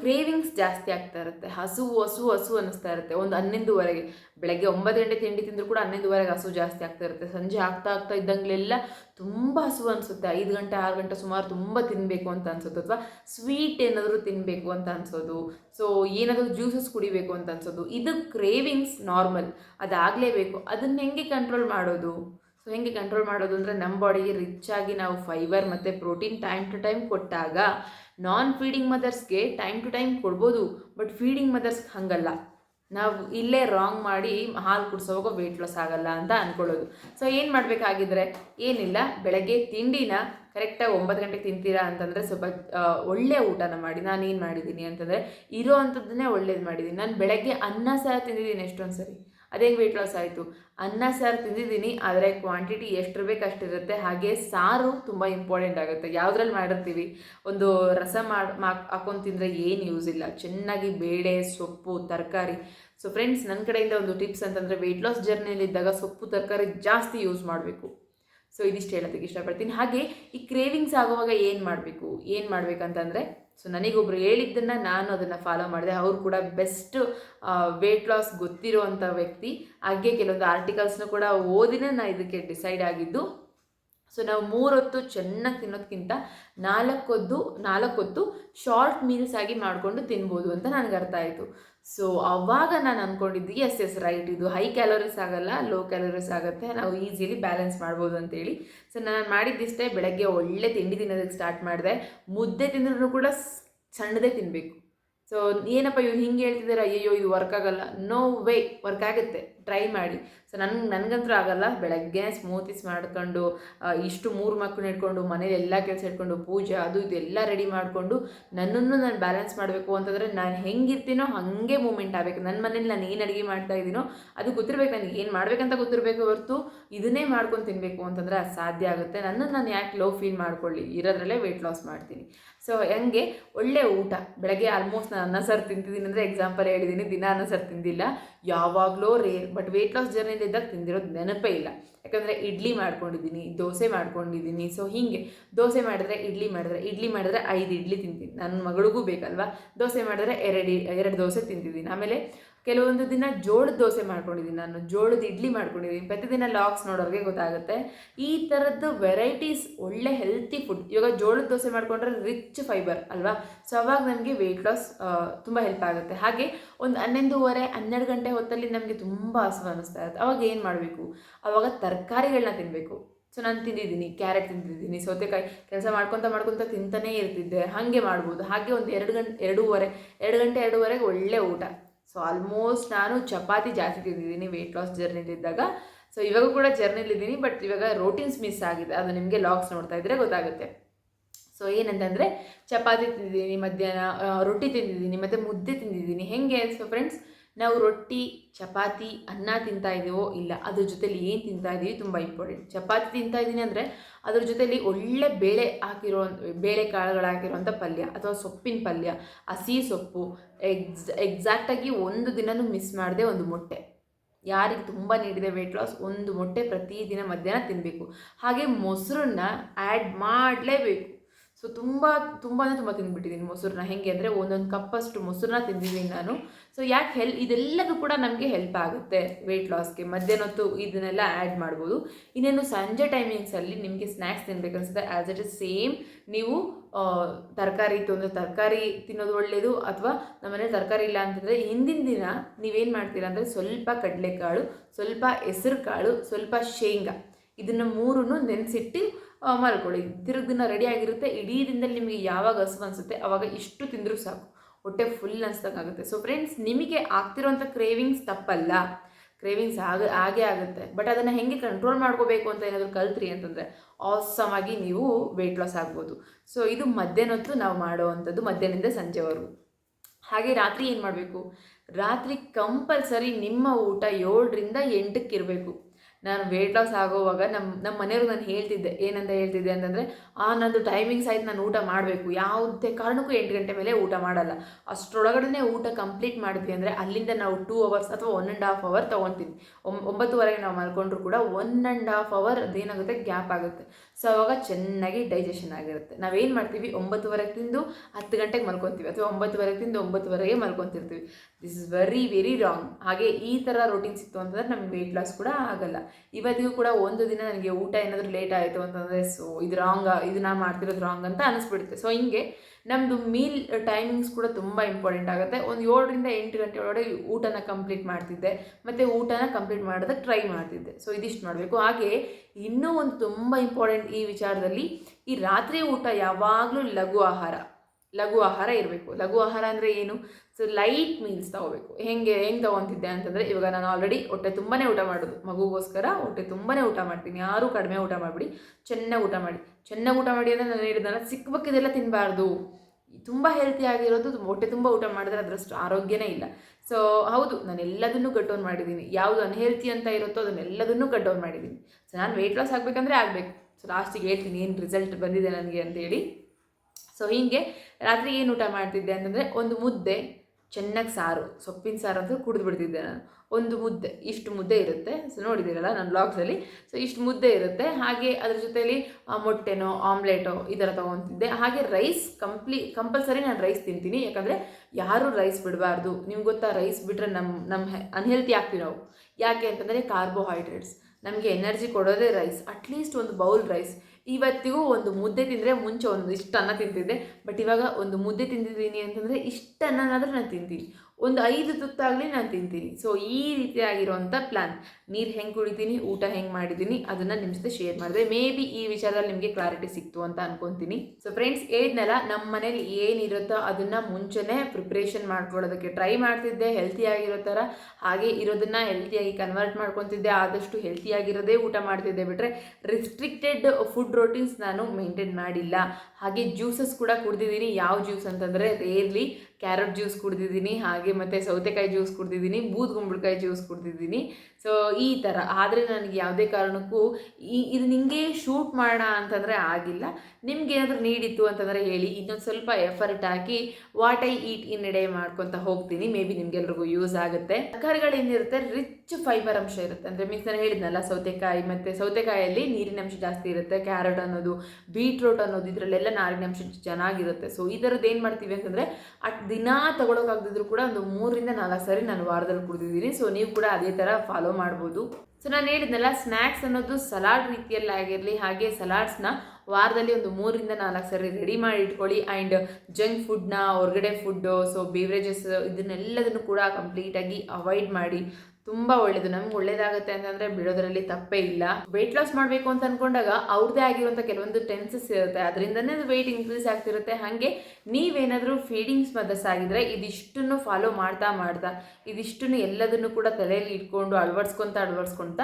ಕ್ರೇವಿಂಗ್ಸ್ ಜಾಸ್ತಿ ಆಗ್ತಾ ಇರುತ್ತೆ. ಹಸು ಹಸು ಹಸು ಅನ್ನಿಸ್ತಾ ಇರುತ್ತೆ. ಒಂದು ಹನ್ನೊಂದುವರೆಗೆ, ಬೆಳಗ್ಗೆ ಒಂಬತ್ತು ಗಂಟೆ ತಿಂಡಿ ತಿಂದರೂ ಕೂಡ ಹನ್ನೊಂದುವರೆಗೆ ಹಸು ಜಾಸ್ತಿ ಆಗ್ತಾ ಇರುತ್ತೆ. ಸಂಜೆ ಆಗ್ತಾ ಆಗ್ತಾ ಇದ್ದಂಗೆಲ್ಲ ತುಂಬ ಹಸು ಅನಿಸುತ್ತೆ. ಐದು ಗಂಟೆ, ಆರು ಗಂಟೆ ಸುಮಾರು ತುಂಬ ತಿನ್ನಬೇಕು ಅಂತ ಅನಿಸುತ್ತೆ. ಅಥವಾ ಸ್ವೀಟ್ ಏನಾದರೂ ತಿನ್ನಬೇಕು ಅಂತ ಅನಿಸೋದು. ಸೊ ಏನಾದರೂ ಜ್ಯೂಸಸ್ ಕುಡಿಬೇಕು ಅಂತ ಅನ್ಸೋದು. ಇದು ಕ್ರೇವಿಂಗ್ಸ್ ನಾರ್ಮಲ್ ಅದಾಗಲೇಬೇಕು. ಅದನ್ನ ಹೆಂಗೆ ಕಂಟ್ರೋಲ್ ಮಾಡೋದು? ಸೊ ಹೆಂಗೆ ಕಂಟ್ರೋಲ್ ಮಾಡೋದು ಅಂದರೆ ನಮ್ಮ ಬಾಡಿಗೆ ರಿಚ್ ಆಗಿ ನಾವು ಫೈಬರ್ ಮತ್ತು ಪ್ರೋಟೀನ್ ಟೈಮ್ ಟು ಟೈಮ್ ಕೊಟ್ಟಾಗ ನಾನ್ ಫೀಡಿಂಗ್ ಮದರ್ಸ್ಗೆ ಟೈಮ್ ಟು ಟೈಮ್ ಕೊಡ್ಬೋದು ಬಟ್ ಫೀಡಿಂಗ್ ಮದರ್ಸ್ಗೆ ಹಂಗಲ್ಲ. ನಾವು ಇಲ್ಲೇ ರಾಂಗ್ ಮಾಡಿ ಹಾಲು ಕುಡಿಸೋವಾಗ ವೆಯ್ಟ್ ಲಾಸ್ ಆಗಲ್ಲ ಅಂತ ಅಂದ್ಕೊಳ್ಳೋದು ಸೊ ಏನು ಮಾಡಬೇಕಾಗಿದ್ರೆ, ಏನಿಲ್ಲ, ಬೆಳಗ್ಗೆ ತಿಂಡಿನ ಕರೆಕ್ಟಾಗಿ ಒಂಬತ್ತು ಗಂಟೆಗೆ ತಿಂತೀರಾ ಅಂತಂದರೆ ಸ್ವಲ್ಪ ಒಳ್ಳೆಯ ಒಳ್ಳೆ ಊಟನ ಮಾಡಿ. ನಾನು ಏನು ಮಾಡಿದ್ದೀನಿ ಅಂತಂದರೆ, ಇರೋ ಅಂಥದ್ದನ್ನೇ ಒಳ್ಳೇದು ಮಾಡಿದ್ದೀನಿ. ನಾನು ಬೆಳಗ್ಗೆ ಅನ್ನ ಸಹ ತಿಂದಿದ್ದೀನಿ ಎಷ್ಟೊಂದು ಸರಿ ಅದೇ ವೆಯ್ಟ್ ಲಾಸ್ ಆಯಿತು? ಅನ್ನ, ಸಾರು ತಿಂದಿದ್ದೀನಿ, ಆದರೆ ಕ್ವಾಂಟಿಟಿ ಎಷ್ಟು ಇರಬೇಕು ಅಷ್ಟಿರುತ್ತೆ ಹಾಗೆ ಸಾರು ತುಂಬ ಇಂಪಾರ್ಟೆಂಟ್ ಆಗುತ್ತೆ. ಯಾವುದ್ರಲ್ಲಿ ಮಾಡಿರ್ತೀವಿ? ಒಂದು ರಸ ಮಾಡಿ ಹಾಕೊಂಡು ತಿಂದರೆ ಏನು ಯೂಸ್ ಇಲ್ಲ. ಚೆನ್ನಾಗಿ ಬೇಳೆ, ಸೊಪ್ಪು, ತರಕಾರಿ. ಸೊ ಫ್ರೆಂಡ್ಸ್ ನನ್ನ ಕಡೆಯಿಂದ ಒಂದು ಟಿಪ್ಸ್ ಅಂತಂದರೆ ವೆಯ್ಟ್ ಲಾಸ್ ಜರ್ನಿಯಲ್ಲಿದ್ದಾಗ ಸೊಪ್ಪು, ತರಕಾರಿ ಜಾಸ್ತಿ ಯೂಸ್ ಮಾಡಬೇಕು. ಸೊ ಇದಿಷ್ಟು ಹೇಳೋದಕ್ಕೆ ಇಷ್ಟಪಡ್ತೀನಿ. ಹಾಗೆ ಈ ಕ್ರೇವಿಂಗ್ಸ್ ಆಗುವಾಗ ಏನು ಮಾಡಬೇಕು? ಏನು ಮಾಡಬೇಕಂತಂದರೆ ಸೊ ನನಗೊಬ್ರು ಹೇಳಿದ್ದನ್ನು ನಾನು ಅದನ್ನು ಫಾಲೋ ಮಾಡಿದೆ. ಅವರು ಕೂಡ ಬೆಸ್ಟ್ ವೆಯ್ಟ್ ಲಾಸ್ ಗೊತ್ತಿರುವಂಥ ವ್ಯಕ್ತಿ. ಹಾಗೆ ಕೆಲವೊಂದು ಆರ್ಟಿಕಲ್ಸ್ನ ಕೂಡ ಓದಿನೇ ನಾನು ಇದಕ್ಕೆ ಡಿಸೈಡ್ ಆಗಿದ್ದು. ಸೊ ನಾವು ಮೂರೊತ್ತು ಚೆನ್ನಾಗಿ ತಿನ್ನೋದಕ್ಕಿಂತ ನಾಲ್ಕೊದ್ದು, ನಾಲ್ಕೊತ್ತು ಶಾರ್ಟ್ ಮೀಲ್ಸ್ ಆಗಿ ಮಾಡಿಕೊಂಡು ತಿನ್ಬೋದು ಅಂತ ನನಗೆ ಅರ್ಥ ಆಯಿತು. ಸೊ ಅವಾಗ ನಾನು ಅಂದ್ಕೊಂಡಿದ್ದು ಎಸ್ ಎಸ್ ರೈಟ್ ಇದು ಹೈ ಕ್ಯಾಲೋರೀಸ್ ಆಗಲ್ಲ ಲೋ ಕ್ಯಾಲೋರೀಸ್ ಆಗುತ್ತೆ. ನಾವು ಈಸಿಲಿ ಬ್ಯಾಲೆನ್ಸ್ ಮಾಡ್ಬೋದು ಅಂತೇಳಿ. ಸೊ ನಾನು ಮಾಡಿದ್ದಿಷ್ಟೇ ಬೆಳಗ್ಗೆ ಒಳ್ಳೆ ತಿಂಡಿ ತಿನ್ನೋದಕ್ಕೆ ಸ್ಟಾರ್ಟ್ ಮಾಡಿದೆ. ಮುದ್ದೆ ತಿಂದ್ರೂ ಕೂಡ ಸಣ್ಣದೇ ತಿನ್ನಬೇಕು ಸೊ ಏನಪ್ಪ ಇವ್ರು ಹಿಂಗೆ ಹೇಳ್ತಿದ್ದೀರ ಅಯ್ಯೋ ಇದು ವರ್ಕ್ ಆಗಲ್ಲ. ನೋ ವೇ ವರ್ಕ್ ಆಗುತ್ತೆ. ಟ್ರೈ ಮಾಡಿ. ಸೊ ನನ್ಗೆ ನನಗಂತೂ ಆಗಲ್ಲ. ಬೆಳಗ್ಗೆ ಸ್ಮೂತೀಸ್ ಮಾಡ್ಕೊಂಡು ಇಷ್ಟು ಮೂರು ಮಕ್ಕಳು ಇಟ್ಕೊಂಡು ಮನೇಲಿ ಎಲ್ಲ ಕೆಲಸ ಇಟ್ಕೊಂಡು ಪೂಜೆ, ಅದು ಇದು ಎಲ್ಲ ರೆಡಿ ಮಾಡಿಕೊಂಡು, ನನ್ನನ್ನು ನಾನು ಬ್ಯಾಲೆನ್ಸ್ ಮಾಡಬೇಕು ಅಂತಂದರೆ ನಾನು ಹೆಂಗಿರ್ತೀನೋ ಹಾಗೆ ಮೂಮೆಂಟ್ ಆಗಬೇಕು. ನನ್ನ ಮನೇಲಿ ನಾನು ಏನು ಅಡುಗೆ ಮಾಡ್ತಾ ಇದ್ದೀನೋ ಅದು ಗೊತ್ತಿರಬೇಕು. ನನಗೆ ಏನು ಮಾಡಬೇಕಂತ ಗೊತ್ತಿರಬೇಕು ಹೊರತು ಇದನ್ನೇ ಮಾಡ್ಕೊಂಡು ತಿನ್ನಬೇಕು ಅಂತಂದರೆ ಅದು ಸಾಧ್ಯ ಆಗುತ್ತೆ. ನನ್ನನ್ನು ನಾನು ಯಾಕೆ ಲೋ ಫೀಲ್ ಮಾಡ್ಕೊಳ್ಳಿ? ಇರೋದ್ರಲ್ಲೇ ವೆಯ್ಟ್ ಲಾಸ್ ಮಾಡ್ತೀನಿ. ಸೊ ಹಂಗೆ? ಒಳ್ಳೆ ಊಟ. ಬೆಳಗ್ಗೆ ಆಲ್ಮೋಸ್ಟ್ ನಾನು ಅನ್ನ ಸಾರು ತಿಂತಿದ್ದೀನಿ ಅಂದರೆ ಎಕ್ಸಾಂಪಲ್ ಹೇಳಿದ್ದೀನಿ ದಿನ ಅನ್ನ ಸಾರು ತಿಂದಿಲ್ಲ. ಯಾವಾಗಲೂ ರೇರ್ ಬಟ್ ವೆಯ್ಟ್ ಲಾಸ್ ಇದ್ದಾಗ ತಿಂದಿರೋದು ನೆನಪೇ ಇಲ್ಲ. ಯಾಕಂದರೆ ಇಡ್ಲಿ ಮಾಡ್ಕೊಂಡಿದ್ದೀನಿ ದೋಸೆ ಮಾಡ್ಕೊಂಡಿದ್ದೀನಿ ಸೊ ಹೀಗೆ. ದೋಸೆ ಮಾಡಿದ್ರೆ ಇಡ್ಲಿ ಮಾಡಿದ್ರೆ ಇಡ್ಲಿ ಮಾಡಿದ್ರೆ ಐದು ಇಡ್ಲಿ ತಿಂತೀನಿ ನನ್ನ ಮಗಳಿಗೂ ಬೇಕಲ್ವಾ? ದೋಸೆ ಮಾಡಿದ್ರೆ ಎರಡು ಎರಡು ದೋಸೆ ತಿಂತಿದ್ದೀನಿ. ಆಮೇಲೆ ಕೆಲವೊಂದು ದಿನ ಜೋಳದ ದೋಸೆ ಮಾಡ್ಕೊಂಡಿದ್ದೀನಿ ನಾನು, ಜೋಳದ ಇಡ್ಲಿ ಮಾಡ್ಕೊಂಡಿದ್ದೀನಿ ಪ್ರತಿದಿನ ಲಾಕ್ಸ್ ನೋಡೋರಿಗೆ ಗೊತ್ತಾಗುತ್ತೆ. ಈ ಥರದ್ದು ವೆರೈಟೀಸ್ ಒಳ್ಳೆ ಹೆಲ್ತಿ ಫುಡ್ ಇವಾಗ ಜೋಳದ ದೋಸೆ ಮಾಡ್ಕೊಂಡ್ರೆ ರಿಚ್ ಫೈಬರ್ ಅಲ್ವಾ? ಸೊ ಅವಾಗ ನಮಗೆ ವೆಯ್ಟ್ ಲಾಸ್ ತುಂಬ ಹೆಲ್ಪ್ ಆಗುತ್ತೆ. ಹಾಗೆ ಒಂದು ಹನ್ನೊಂದುವರೆ, ಹನ್ನೆರಡು ಗಂಟೆ ಹೊತ್ತಲ್ಲಿ ನಮಗೆ ತುಂಬ ಹಸಿವು ಅನ್ನಿಸ್ತಾ ಇರುತ್ತೆ. ಅವಾಗ ಏನು ಮಾಡಬೇಕು? ಅವಾಗ ತರಕಾರಿಗಳನ್ನ ತಿನ್ನಬೇಕು ಸೊ ನಾನು ತಿಂದಿದ್ದೀನಿ, ಕ್ಯಾರೆಟ್ ತಿಂದಿದ್ದೀನಿ, ಸೌತೆಕಾಯಿ. ಕೆಲಸ ಮಾಡ್ಕೊತ ಮಾಡ್ಕೊತ ತಿಂತಾನೇ ಇರ್ತಿದ್ದೆ. ಹಾಗೆ ಮಾಡ್ಬೋದು. ಹಾಗೆ ಒಂದು ಎರಡು ಗಂಟೆ, ಎರಡೂವರೆ, ಎರಡು ಗಂಟೆ, ಎರಡೂವರೆಗೆ ಒಳ್ಳೆ ಊಟ. ಸೊ ಆಲ್ಮೋಸ್ಟ್ ನಾನು ಚಪಾತಿ ಜಾಸ್ತಿ ತಿಂದಿದ್ದೀನಿ ವೆಯ್ಟ್ ಲಾಸ್ ಜರ್ನಿಲಿದ್ದಾಗ ಸೊ ಇವಾಗ ಕೂಡ ಜರ್ನಿಲಿದ್ದೀನಿ ಬಟ್ ಇವಾಗ ರೋಟೀನ್ಸ್ ಮಿಸ್ ಆಗಿದೆ. ಅದು ನಿಮಗೆ ಲಾಗ್ಸ್ ನೋಡ್ತಾ ಇದ್ರೆ ಗೊತ್ತಾಗುತ್ತೆ. ಸೊ ಏನಂತಂದರೆ, ಚಪಾತಿ ತಿಂದಿದ್ದೀನಿ, ಮಧ್ಯಾಹ್ನ ರೊಟ್ಟಿ ತಿಂದಿದ್ದೀನಿ, ಮತ್ತು ಮುದ್ದೆ ತಿಂದಿದ್ದೀನಿ. ಹೆಂಗೆ? ಸೊ ಫ್ರೆಂಡ್ಸ್ ನಾವು ರೊಟ್ಟಿ, ಚಪಾತಿ, ಅನ್ನ ತಿಂತಾ ಇದೀವೋ ಇಲ್ಲ, ಅದ್ರ ಜೊತೆಲಿ ಏನು ತಿಂತಾ ಇದ್ದೀವಿ ತುಂಬ ಇಂಪಾರ್ಟೆಂಟ್ ಚಪಾತಿ ತಿಂತಾ ಇದ್ದೀನಿ ಅಂದರೆ ಅದ್ರ ಜೊತೆಲಿ ಒಳ್ಳೆ ಬೇಳೆ ಹಾಕಿರೋ, ಬೇಳೆ ಕಾಳುಗಳು ಹಾಕಿರೋಂಥ ಪಲ್ಯ ಅಥವಾ ಸೊಪ್ಪಿನ ಪಲ್ಯ, ಹಸಿ ಸೊಪ್ಪು, ಎಕ್ಸ್ ಎಕ್ಸಾಕ್ಟಾಗಿ ಒಂದು ದಿನನೂ ಮಿಸ್ ಮಾಡದೆ ಒಂದು ಮೊಟ್ಟೆ. ಯಾರಿಗೆ ತುಂಬ ನೀಡಿದೆ ವೆಯ್ಟ್ ಲಾಸ್ ಒಂದು ಮೊಟ್ಟೆ ಪ್ರತಿದಿನ ಮಧ್ಯಾಹ್ನ ತಿನ್ನಬೇಕು ಹಾಗೆ ಮೊಸರನ್ನ ಆ್ಯಡ್ ಮಾಡಲೇಬೇಕು. ಸೊ ತುಂಬ ತುಂಬಾ ತುಂಬ ತಿಂದ್ಬಿಟ್ಟಿದ್ದೀನಿ ಮೊಸರನ್ನ. ಹೆಂಗೆ ಅಂದರೆ ಒಂದೊಂದು ಕಪ್ಪಷ್ಟು ಮೊಸರನ್ನ ತಿಂದಿದ್ದೀನಿ ನಾನು. ಸೊ ಯಾಕೆ ಹೆಲ್ ಇದೆಲ್ಲದೂ ಕೂಡ ನಮಗೆ ಹೆಲ್ಪ್ ಆಗುತ್ತೆ ವೆಯ್ಟ್ ಲಾಸ್ಗೆ ಮಧ್ಯಾಹ್ನ ಹೊತ್ತು ಇದನ್ನೆಲ್ಲ ಆ್ಯಡ್ ಮಾಡ್ಬೋದು. ಇನ್ನೇನು ಸಂಜೆ ಟೈಮಿಂಗ್ಸಲ್ಲಿ ನಿಮಗೆ ಸ್ನ್ಯಾಕ್ಸ್ ತಿನ್ಬೇಕನ್ಸುತ್ತೆ ಆ್ಯಸ್ ಇಟ್ ಇಸ್ ಸೇಮ್ ನೀವು ತರಕಾರಿ ತೊಂದರೆ, ತರಕಾರಿ ತಿನ್ನೋದು ಒಳ್ಳೆಯದು ಅಥವಾ ನಮ್ಮನೆ ತರಕಾರಿ ಇಲ್ಲ ಅಂತಂದರೆ ಹಿಂದಿನ ದಿನ ನೀವೇನು ಮಾಡ್ತೀರಾ ಅಂದರೆ ಸ್ವಲ್ಪ ಕಡಲೆಕಾಳು, ಸ್ವಲ್ಪ ಹೆಸರು ಕಾಳು ಸ್ವಲ್ಪ ಶೇಂಗಾ. ಇದನ್ನು ಮೂರನ್ನು ನೆನೆಸಿಟ್ಟು ಮಲ್ಕೊಳ್ಳಿ ತಿರುಗಿ ದಿನ ರೆಡಿ ಆಗಿರುತ್ತೆ. ಇಡೀ ದಿನದಲ್ಲಿ ನಿಮಗೆ ಯಾವಾಗ ಹಸು ಅನಿಸುತ್ತೆ ಆವಾಗ ಇಷ್ಟು ತಿಂದರೂ ಸಾಕು. ಹೊಟ್ಟೆ ಫುಲ್ ಅನ್ಸ್ದಂಗಾಗುತ್ತೆ ಸೊ ಫ್ರೆಂಡ್ಸ್ ನಿಮಗೆ ಆಗ್ತಿರೋಂಥ ಕ್ರೇವಿಂಗ್ಸ್ ತಪ್ಪಲ್ಲ. ಕ್ರೇವಿಂಗ್ಸ್ ಆಗ, ಆಗೇ ಆಗುತ್ತೆ. ಬಟ್ ಅದನ್ನು ಹೆಂಗೆ ಕಂಟ್ರೋಲ್ ಮಾಡ್ಕೋಬೇಕು ಅಂತ ಏನಾದರೂ ಕಲ್ತ್ರಿ ಅಂತಂದರೆ ಆಗಿ ನೀವು ವೆಯ್ಟ್ ಲಾಸ್ ಆಗ್ಬೋದು. ಸೊ ಇದು ಮಧ್ಯಾಹ್ನ ಹೊತ್ತು ನಾವು ಮಾಡುವಂಥದ್ದು ಮಧ್ಯಾಹ್ನದಿಂದ ಸಂಜೆವರೆಗೂ. ಹಾಗೆ ರಾತ್ರಿ ಏನು ಮಾಡಬೇಕು? ರಾತ್ರಿ ಕಂಪಲ್ಸರಿ ನಿಮ್ಮ ಊಟ ಏಳರಿಂದ ಎಂಟಕ್ಕೆ ಇರಬೇಕು ನಾನು ವೆಯ್ಟ್ ಲಾಸ್ ಆಗೋವಾಗ ನಮ್ಮ ನಮ್ಮ ಮನೆಯವ್ರು ನಾನು ಹೇಳ್ತಿದ್ದೆ, ಏನಂತ ಹೇಳ್ತಿದ್ದೆ ಅಂತಂದರೆ, ಆ, ನಂದು ಟೈಮಿಂಗ್ಸ್ ಆಯ್ತು, ನಾನು ಊಟ ಮಾಡಬೇಕು. ಯಾವುದೇ ಕಾರಣಕ್ಕೂ ಎಂಟು ಗಂಟೆ ಮೇಲೆ ಊಟ ಮಾಡಲ್ಲ. ಅಷ್ಟರೊಳಗಡೆ ಊಟ ಕಂಪ್ಲೀಟ್ ಮಾಡಿದ್ವಿ ಅಂದರೆ ಅಲ್ಲಿಂದ ನಾವು ಟೂ ಅವರ್ಸ್ ಅಥವಾ ಒನ್ ಆ್ಯಂಡ್ ಹಾಫ್ ಅವರ್ ತೊಗೊತೀವಿ ಒಂಬತ್ತುವರೆಗೆ ನಾವು ಮಲ್ಕೊಂಡ್ರು ಕೂಡ ಒನ್ ಆ್ಯಂಡ್ ಹಾಫ್ ಅವರ್ ಅದೇನಾಗುತ್ತೆ? ಗ್ಯಾಪ್ ಆಗುತ್ತೆ. ಸೊ ಅವಾಗ ಚೆನ್ನಾಗಿ ಡೈಜೆಷನ್ ಆಗಿರುತ್ತೆ. ನಾವೇನು ಮಾಡ್ತೀವಿ? ಒಂಬತ್ತುವರೆಗೆ ತಿಂದು ಹತ್ತು ಗಂಟೆಗೆ ಮಲ್ಕೊತೀವಿ ಅಥವಾ ಒಂಬತ್ತುವರೆಗೆ ತಿಂದು ಒಂಬತ್ತುವರೆಗೆ ಮಲ್ಕೊತಿರ್ತೀವಿ. This is very very wrong ಹಾಗೆ ಈ ಥರ ರೊಟೀನ್ ಇತ್ತು ಅಂತಂದ್ರೆ ನಮಗೆ ವೆಯ್ಟ್ ಲಾಸ್ ಕೂಡ ಆಗಲ್ಲ. ಇವತ್ತಿಗೂ ಕೂಡ ಒಂದು ದಿನ ನನಗೆ ಊಟ ಏನಾದರೂ ಲೇಟ್ ಆಯಿತು ಅಂತಂದರೆ ಸೊ ಇದು ರಾಂಗ್ ಇದು ನಾನು ಮಾಡ್ತಿರೋದು ರಾಂಗ್ ಅಂತ ಅನಿಸ್ಬಿಡುತ್ತೆ. ಸೊ ಹಿಂಗೆ ನಮ್ಮದು ಮೀಲ್ ಟೈಮಿಂಗ್ಸ್ ಕೂಡ ತುಂಬ ಇಂಪಾರ್ಟೆಂಟ್ ಆಗುತ್ತೆ. ಒಂದು ಏಳರಿಂದ ಎಂಟು ಗಂಟೆ ಒಳಗಡೆ ಊಟನ ಕಂಪ್ಲೀಟ್ ಮಾಡ್ತಿದ್ದೆ. ಮತ್ತು ಊಟನ ಕಂಪ್ಲೀಟ್ ಮಾಡೋದಕ್ಕೆ ಟ್ರೈ ಮಾಡ್ತಿದ್ದೆ. ಸೊ ಇದಿಷ್ಟು ಮಾಡಬೇಕು. ಹಾಗೆ ಇನ್ನೂ ಒಂದು ತುಂಬ ಇಂಪಾರ್ಟೆಂಟ್ ಈ ವಿಚಾರದಲ್ಲಿ ಈ ರಾತ್ರಿ ಊಟ ಯಾವಾಗಲೂ ಲಘು ಆಹಾರ. ಲಘು ಆಹಾರ ಇರಬೇಕು. ಲಘು ಆಹಾರ ಅಂದರೆ ಏನು? ಸೊ ಲೈಟ್ ಮೀಲ್ಸ್ ತಗೋಬೇಕು. ಹೆಂಗೆ ಹೆಂಗೆ ತೊಗೊತಿದ್ದೆ ಅಂತಂದರೆ, ಇವಾಗ ನಾನು ಆಲ್ರೆಡಿ ಹೊಟ್ಟೆ ತುಂಬಾ ಊಟ ಮಾಡೋದು. ಮಗುಗೋಸ್ಕರ ಹೊಟ್ಟೆ ತುಂಬಾ ಊಟ ಮಾಡ್ತೀನಿ. ಯಾರೂ ಕಡಿಮೆ ಊಟ ಮಾಡಿಬಿಡಿ. ಚೆನ್ನಾಗಿ ಊಟ ಮಾಡಿ. ಚೆನ್ನಾಗಿ ಊಟ ಮಾಡಿ ಅಂದರೆ ನಾನು ಹೇಳಿದ್ನಲ್ಲ ಸಿಕ್ಕಬೇಕಿದೆಲ್ಲ ತಿನ್ನಬಾರ್ದು ತುಂಬ ಹೆಲ್ತಿ ಆಗಿರೋದು, ಹೊಟ್ಟೆ ತುಂಬ ಊಟ ಮಾಡಿದ್ರೆ ಅದರಷ್ಟು ಆರೋಗ್ಯನೇ ಇಲ್ಲ. ಸೊ ಹೌದು ನಾನು ಎಲ್ಲದನ್ನು ಕಟ್ ಡೌನ್ ಮಾಡಿದ್ದೀನಿ ಯಾವುದು ಅನ್ಹೆಲ್ತಿ ಅಂತ ಇರುತ್ತೋ ಅದನ್ನೆಲ್ಲದನ್ನು ಕಟ್ ಡೌನ್ ಮಾಡಿದ್ದೀನಿ ಸೊ ನಾನು ವೆಯ್ಟ್ ಲಾಸ್ ಆಗಬೇಕಂದ್ರೆ ಆಗಬೇಕು. ಸೊ ಲಾಸ್ಟಿಗೆ ಹೇಳ್ತೀನಿ ಏನು ರಿಸಲ್ಟ್ ಬಂದಿದೆ ನನಗೆ ಅಂತೇಳಿ ಸೊ ಹೀಗೆ ರಾತ್ರಿ ಏನು ಊಟ ಮಾಡ್ತಿದ್ದೆ ಅಂತಂದರೆ, ಒಂದು ಮುದ್ದೆ. ಚೆನ್ನಾಗಿ ಸಾರು, ಸೊಪ್ಪಿನ ಸಾರು ಅಂತ ಕುಡಿದು ಬಿಡ್ತಿದ್ದೆ ನಾನು. ಒಂದು ಮುದ್ದೆ, ಇಷ್ಟು ಮುದ್ದೆ ಇರುತ್ತೆ. ಸೊ ನೋಡಿದ್ದೀರಲ್ಲ ನನ್ನ ಬ್ಲಾಗ್ಸಲ್ಲಿ ಸೊ ಇಷ್ಟು ಮುದ್ದೆ ಇರುತ್ತೆ. ಹಾಗೆ ಅದ್ರ ಜೊತೆಯಲ್ಲಿ ಮೊಟ್ಟೆನೋ, ಆಮ್ಲೆಟೋ ಈ ಥರ ತೊಗೊತಿದ್ದೆ. ಹಾಗೆ ರೈಸ್ ಕಂಪ್ಲೀ ಕಂಪಲ್ಸರಿ ನಾನು ರೈಸ್ ತಿಂತೀನಿ. ಯಾಕಂದರೆ ಯಾರೂ ರೈಸ್ ಬಿಡಬಾರ್ದು. ನಿಮ್ಗೆ ಗೊತ್ತಾ ರೈಸ್ ಬಿಟ್ಟರೆ ನಮ್ಮ ನಮ್ಮ ಅನ್ಹೆಲ್ತಿ ಆಗ್ತೀವಿ ನಾವು. ಯಾಕೆ ಅಂತಂದರೆ ಕಾರ್ಬೋಹೈಡ್ರೇಟ್ಸ್ ನಮಗೆ ಎನರ್ಜಿ ಕೊಡೋದೇ ರೈಸ್ ಅಟ್ಲೀಸ್ಟ್ ಒಂದು ಬೌಲ್ ರೈಸ್ ಇವತ್ತಿಗೂ ಒಂದು ಮುದ್ದೆ ತಿಂದರೆ ಮುಂಚೆ ಒಂದು ಇಷ್ಟು ಅನ್ನ ತಿಂತಿದ್ದೆ. ಬಟ್ ಇವಾಗ ಒಂದು ಮುದ್ದೆ ತಿಂದಿದ್ದೀನಿ ಅಂತಂದರೆ ಇಷ್ಟು ಅನ್ನನಾದರೂ ನಾನು ತಿಂತೀನಿ. ಒಂದು ಐದು ತುತ್ತಾಗಲಿ ನಾನು ತಿಂತೀನಿ. ಸೊ ಈ ರೀತಿಯಾಗಿರುವಂಥ ಪ್ಲ್ಯಾನ್ ನೀರು ಹೆಂಗೆ ಕುಡಿತೀನಿ, ಊಟ ಹೆಂಗೆ ಮಾಡಿದ್ದೀನಿ ಅದನ್ನು ನಿಮ್ಮ ಜೊತೆ ಶೇರ್ ಮಾಡಿದೆ. ಮೇ ಬಿ ಈ ವಿಚಾರದಲ್ಲಿ ನಿಮಗೆ ಕ್ಲಾರಿಟಿ ಸಿಕ್ತು ಅಂತ ಅನ್ಕೊತೀನಿ. ಸೊ ಫ್ರೆಂಡ್ಸ್ ಹೇಳಿದ್ನಲ್ಲ ನಮ್ಮ ಮನೇಲಿ ಏನಿರುತ್ತೋ ಅದನ್ನು ಮುಂಚೆನೇ ಪ್ರಿಪ್ರೇಷನ್ ಮಾಡ್ಕೊಳ್ಳೋದಕ್ಕೆ ಟ್ರೈ ಮಾಡ್ತಿದ್ದೆ ಹೆಲ್ತಿಯಾಗಿರೋ ಥರ ಹಾಗೆ ಇರೋದನ್ನು ಹೆಲ್ತಿಯಾಗಿ ಕನ್ವರ್ಟ್ ಮಾಡ್ಕೊತಿದ್ದೆ, ಆದಷ್ಟು ಹೆಲ್ತಿಯಾಗಿರೋದೇ ಊಟ ಮಾಡ್ತಿದ್ದೆ ಬಿಟ್ಟರೆ ರಿಸ್ಟ್ರಿಕ್ಟೆಡ್ ಫುಡ್ ರೋಟೀನ್ಸ್ ನಾನು ಮೇಂಟೈನ್ ಮಾಡಿಲ್ಲ. ಹಾಗೆ ಜ್ಯೂಸಸ್ ಕೂಡ ಕುಡ್ದಿದ್ದೀನಿ ಯಾವ ಜ್ಯೂಸ್ ಅಂತಂದರೆ ರೇರ್ಲಿ ಕ್ಯಾರೆಟ್ ಜ್ಯೂಸ್ ಕುಡ್ದಿದ್ದೀನಿ ಹಾಗೆ ಮತ್ತು ಸೌತೆಕಾಯಿ ಜ್ಯೂಸ್ ಕುಡ್ದಿದ್ದೀನಿ ಬೂದ್ಗುಂಬಳಕಾಯಿ ಜ್ಯೂಸ್ ಕುಡ್ದಿದ್ದೀನಿ ಸೊ ಈ ಥರ ಆದರೆ ನನಗೆ ಯಾವುದೇ ಕಾರಣಕ್ಕೂ ಈ, ಇದು ನಿಮಗೆ ಶೂಟ್ ಮಾಡೋಣ ಅಂತಂದರೆ ಆಗಿಲ್ಲ. ನಿಮ್ಗೆ ಏನಾದರೂ ನೀಡಿತ್ತು ಅಂತಂದರೆ ಹೇಳಿ. ಇನ್ನೊಂದು ಸ್ವಲ್ಪ effort hockey what I eat in day ಮಾಡ್ಕೊತ ಹೋಗ್ತೀನಿ. ಮೇ ಬಿ ನಿಮ್ಗೆಲ್ರಿಗೂ ಯೂಸ್ ಆಗುತ್ತೆ. ತರಕಾರಿಗಳೇನಿರುತ್ತೆ ರಿಚ್ ಫೈಬರ್ ಅಂಶ ಇರುತ್ತೆ. ಅಂದರೆ ಮೀನ್ಸ್ ನಾನು ಹೇಳಿದ್ನಲ್ಲ ಸೌತೆಕಾಯಿ ಮತ್ತು ಸೌತೆಕಾಯಲ್ಲಿ ನೀರಿನ ಅಂಶ ಜಾಸ್ತಿ ಇರುತ್ತೆ ಕ್ಯಾರೆಟ್ ಅನ್ನೋದು ಬೀಟ್ರೂಟ್ ಅನ್ನೋದು ಇದರಲ್ಲೆಲ್ಲ ನಾರಿನ ಅಂಶ ಚೆನ್ನಾಗಿರುತ್ತೆ. ಸೊ ಇದರದ್ದು ಏನು ಮಾಡ್ತೀವಿ ಅಂತಂದರೆ, ಅಟ್ ದಿನ ತಗೊಳಕ್ಕಾಗದಿದ್ರು ಕೂಡ ಒಂದು ಮೂರರಿಂದ ನಾಲ್ಕು ಸಾರಿ ನಾನು ವಾರದಲ್ಲಿ ಕುಡಿದಿದ್ದೀನಿ. ಸೊ ನೀವು ಕೂಡ ಅದೇ ಥರ ಫಾಲೋ ಮಾಡ್ಬೋದು. ಸೊ ನಾನು ಹೇಳಿದ್ನಲ್ಲ ಸ್ನ್ಯಾಕ್ಸ್ ಅನ್ನೋದು ಸಲಾಡ್ ರೀತಿಯಲ್ಲಾಗಿರಲಿ ಹಾಗೆ ಸಲಾಡ್ಸ್ನ ವಾರದಲ್ಲಿ ಒಂದು ಮೂರರಿಂದ ನಾಲ್ಕು ಸರಿ ರೆಡಿ ಮಾಡಿ ಇಟ್ಕೊಳ್ಳಿ. ಆ್ಯಂಡ್ ಜಂಕ್ ಫುಡ್ನ ಹೊರಗಡೆ ಫುಡ್ಡು ಸೊ ಬೇವ್ರೇಜಸ್ ಇದನ್ನೆಲ್ಲದನ್ನು ಕೂಡ ಕಂಪ್ಲೀಟಾಗಿ ಅವಾಯ್ಡ್ ಮಾಡಿ. ತುಂಬ ಒಳ್ಳೇದು. ನಮ್ಗೆ ಒಳ್ಳೇದಾಗುತ್ತೆ ಅಂತಂದರೆ ಬಿಡೋದ್ರಲ್ಲಿ ತಪ್ಪೇ ಇಲ್ಲ. ವೆಯ್ಟ್ ಲಾಸ್ ಮಾಡಬೇಕು ಅಂತ ಅನ್ಕೊಂಡಾಗ ಅವ್ರದ್ದೇ ಆಗಿರುವಂಥ ಕೆಲವೊಂದು ಟೆನ್ಸಸ್ ಇರುತ್ತೆ. ಅದರಿಂದನೇ ವೆಯ್ಟ್ ಇನ್ಕ್ರೀಸ್ ಆಗ್ತಿರುತ್ತೆ. ಹಾಗೆ ನೀವೇನಾದರೂ ಫೀಡಿಂಗ್ಸ್ ಮದರ್ಸ್ ಆಗಿದ್ರೆ ಇದಿಷ್ಟನ್ನು ಫಾಲೋ ಮಾಡ್ತಾ ಮಾಡ್ತಾ, ಇದಿಷ್ಟನ್ನು ಎಲ್ಲದನ್ನು ಕೂಡ ತಲೆಯಲ್ಲಿ ಇಟ್ಕೊಂಡು ಅಳವಡಿಸ್ಕೊಂತ ಅಳವಡಿಸ್ಕೊಂತ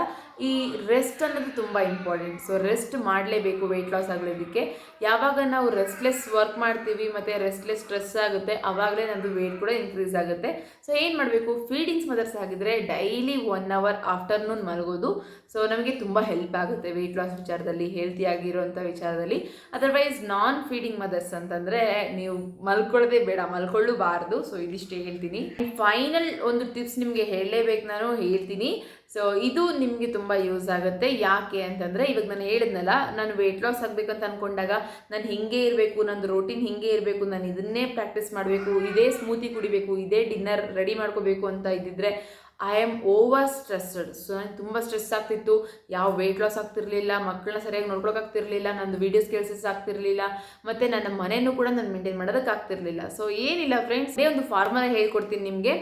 ಈ ರೆಸ್ಟ್ ಅನ್ನೋದು ತುಂಬ ಇಂಪಾರ್ಟೆಂಟ್ ಸೊ ರೆಸ್ಟ್ ಮಾಡಲೇಬೇಕು ವೆಯ್ಟ್ ಲಾಸ್ ಆಗೋದಕ್ಕೆ ಯಾವಾಗ ನಾವು ರೆಸ್ಟ್ಲೆಸ್ ವರ್ಕ್ ಮಾಡ್ತೀವಿ ಮತ್ತು ರೆಸ್ಟ್ಲೆಸ್ ಸ್ಟ್ರೆಸ್ ಆಗುತ್ತೆ ಆವಾಗಲೇ ನಮ್ಮದು ವೆಯ್ಟ್ ಕೂಡ ಇನ್ಕ್ರೀಸ್ ಆಗುತ್ತೆ. ಸೊ ಏನು ಮಾಡಬೇಕು? ಫೀಡಿಂಗ್ಸ್ ಮದರ್ಸ್ ಆಗಿದ್ರೆ ಡೈಲಿ ಒನ್ ಅವರ್ ಆಫ್ಟರ್ನೂನ್ ಮಲಗೋದು. ಸೊ ನಮಗೆ ತುಂಬ ಹೆಲ್ಪ್ ಆಗುತ್ತೆ ವೆಯ್ಟ್ ಲಾಸ್ ವಿಚಾರದಲ್ಲಿ ಹೆಲ್ತಿ ಆಗಿರೋಂಥ ವಿಚಾರದಲ್ಲಿ. ಅದರ್ವೈಸ್ ನಾನ್ ಫೀಡಿಂಗ್ ಮದರ್ಸ್ ಅಂತಂದರೆ ನೀವು ಮಲ್ಕೊಳ್ಳೋದೇ ಬೇಡ, ಮಲ್ಕೊಳ್ಳಬಾರ್ದು. ಸೊ ಇದಿಷ್ಟೇ ಹೇಳ್ತೀನಿ. ಫೈನಲ್ ಒಂದು ಟಿಪ್ಸ್ ನಿಮಗೆ ಹೇಳಲೇಬೇಕು ನಾನು, ಹೇಳ್ತೀನಿ. ಸೊ ಇದು ನಿಮಗೆ ತುಂಬ ಯೂಸ್ ಆಗುತ್ತೆ. ಯಾಕೆ ಅಂತಂದರೆ, ಇವಾಗ ನಾನು ಹೇಳಿದ್ನಲ್ಲ, ನಾನು ವೆಯ್ಟ್ ಲಾಸ್ ಆಗಬೇಕಂತ ಅಂದ್ಕೊಂಡಾಗ ನಾನು ಹಿಂಗೆ ಇರಬೇಕು ನನ್ನ ರೋಟೀನ್ ಹಿಂಗೆ ಇರಬೇಕು, ನಾನು ಇದನ್ನೇ ಪ್ರಾಕ್ಟೀಸ್ ಮಾಡಬೇಕು, ಇದೇ ಸ್ಮೂತಿ ಕುಡಿಬೇಕು, ಇದೇ ಡಿನ್ನರ್ ರೆಡಿ ಮಾಡ್ಕೋಬೇಕು ಅಂತ ಇದ್ದಿದ್ರೆ I am over stressed so ನನಗೆ ತುಂಬ ಸ್ಟ್ರೆಸ್ ಆಗ್ತಿತ್ತು. ಯಾವ ವೆಯ್ಟ್ ಲಾಸ್ ಆಗ್ತಿರ್ಲಿಲ್ಲ ಮಕ್ಕಳನ್ನ ಸರಿಯಾಗಿ ನೋಡ್ಕೊಳಕ್ಕಾಗ್ತಿರ್ಲಿಲ್ಲ ನಂದು ವೀಡಿಯೋಸ್ ಕೆಲಸಸ್ ಆಗ್ತಿರ್ಲಿಲ್ಲ, ಮತ್ತು ನನ್ನ ಮನೆಯೂ ಕೂಡ ನಾನು ಮೇಂಟೈನ್ ಮಾಡೋದಕ್ಕೆ ಆಗ್ತಿರ್ಲಿಲ್ಲ. ಸೊ ಏನಿಲ್ಲ ಫ್ರೆಂಡ್ಸ್ ಅದೇ ಒಂದು ಫಾರ್ಮುಲಾ ಹೇಳ್ಕೊಡ್ತೀನಿ ನಿಮಗೆ.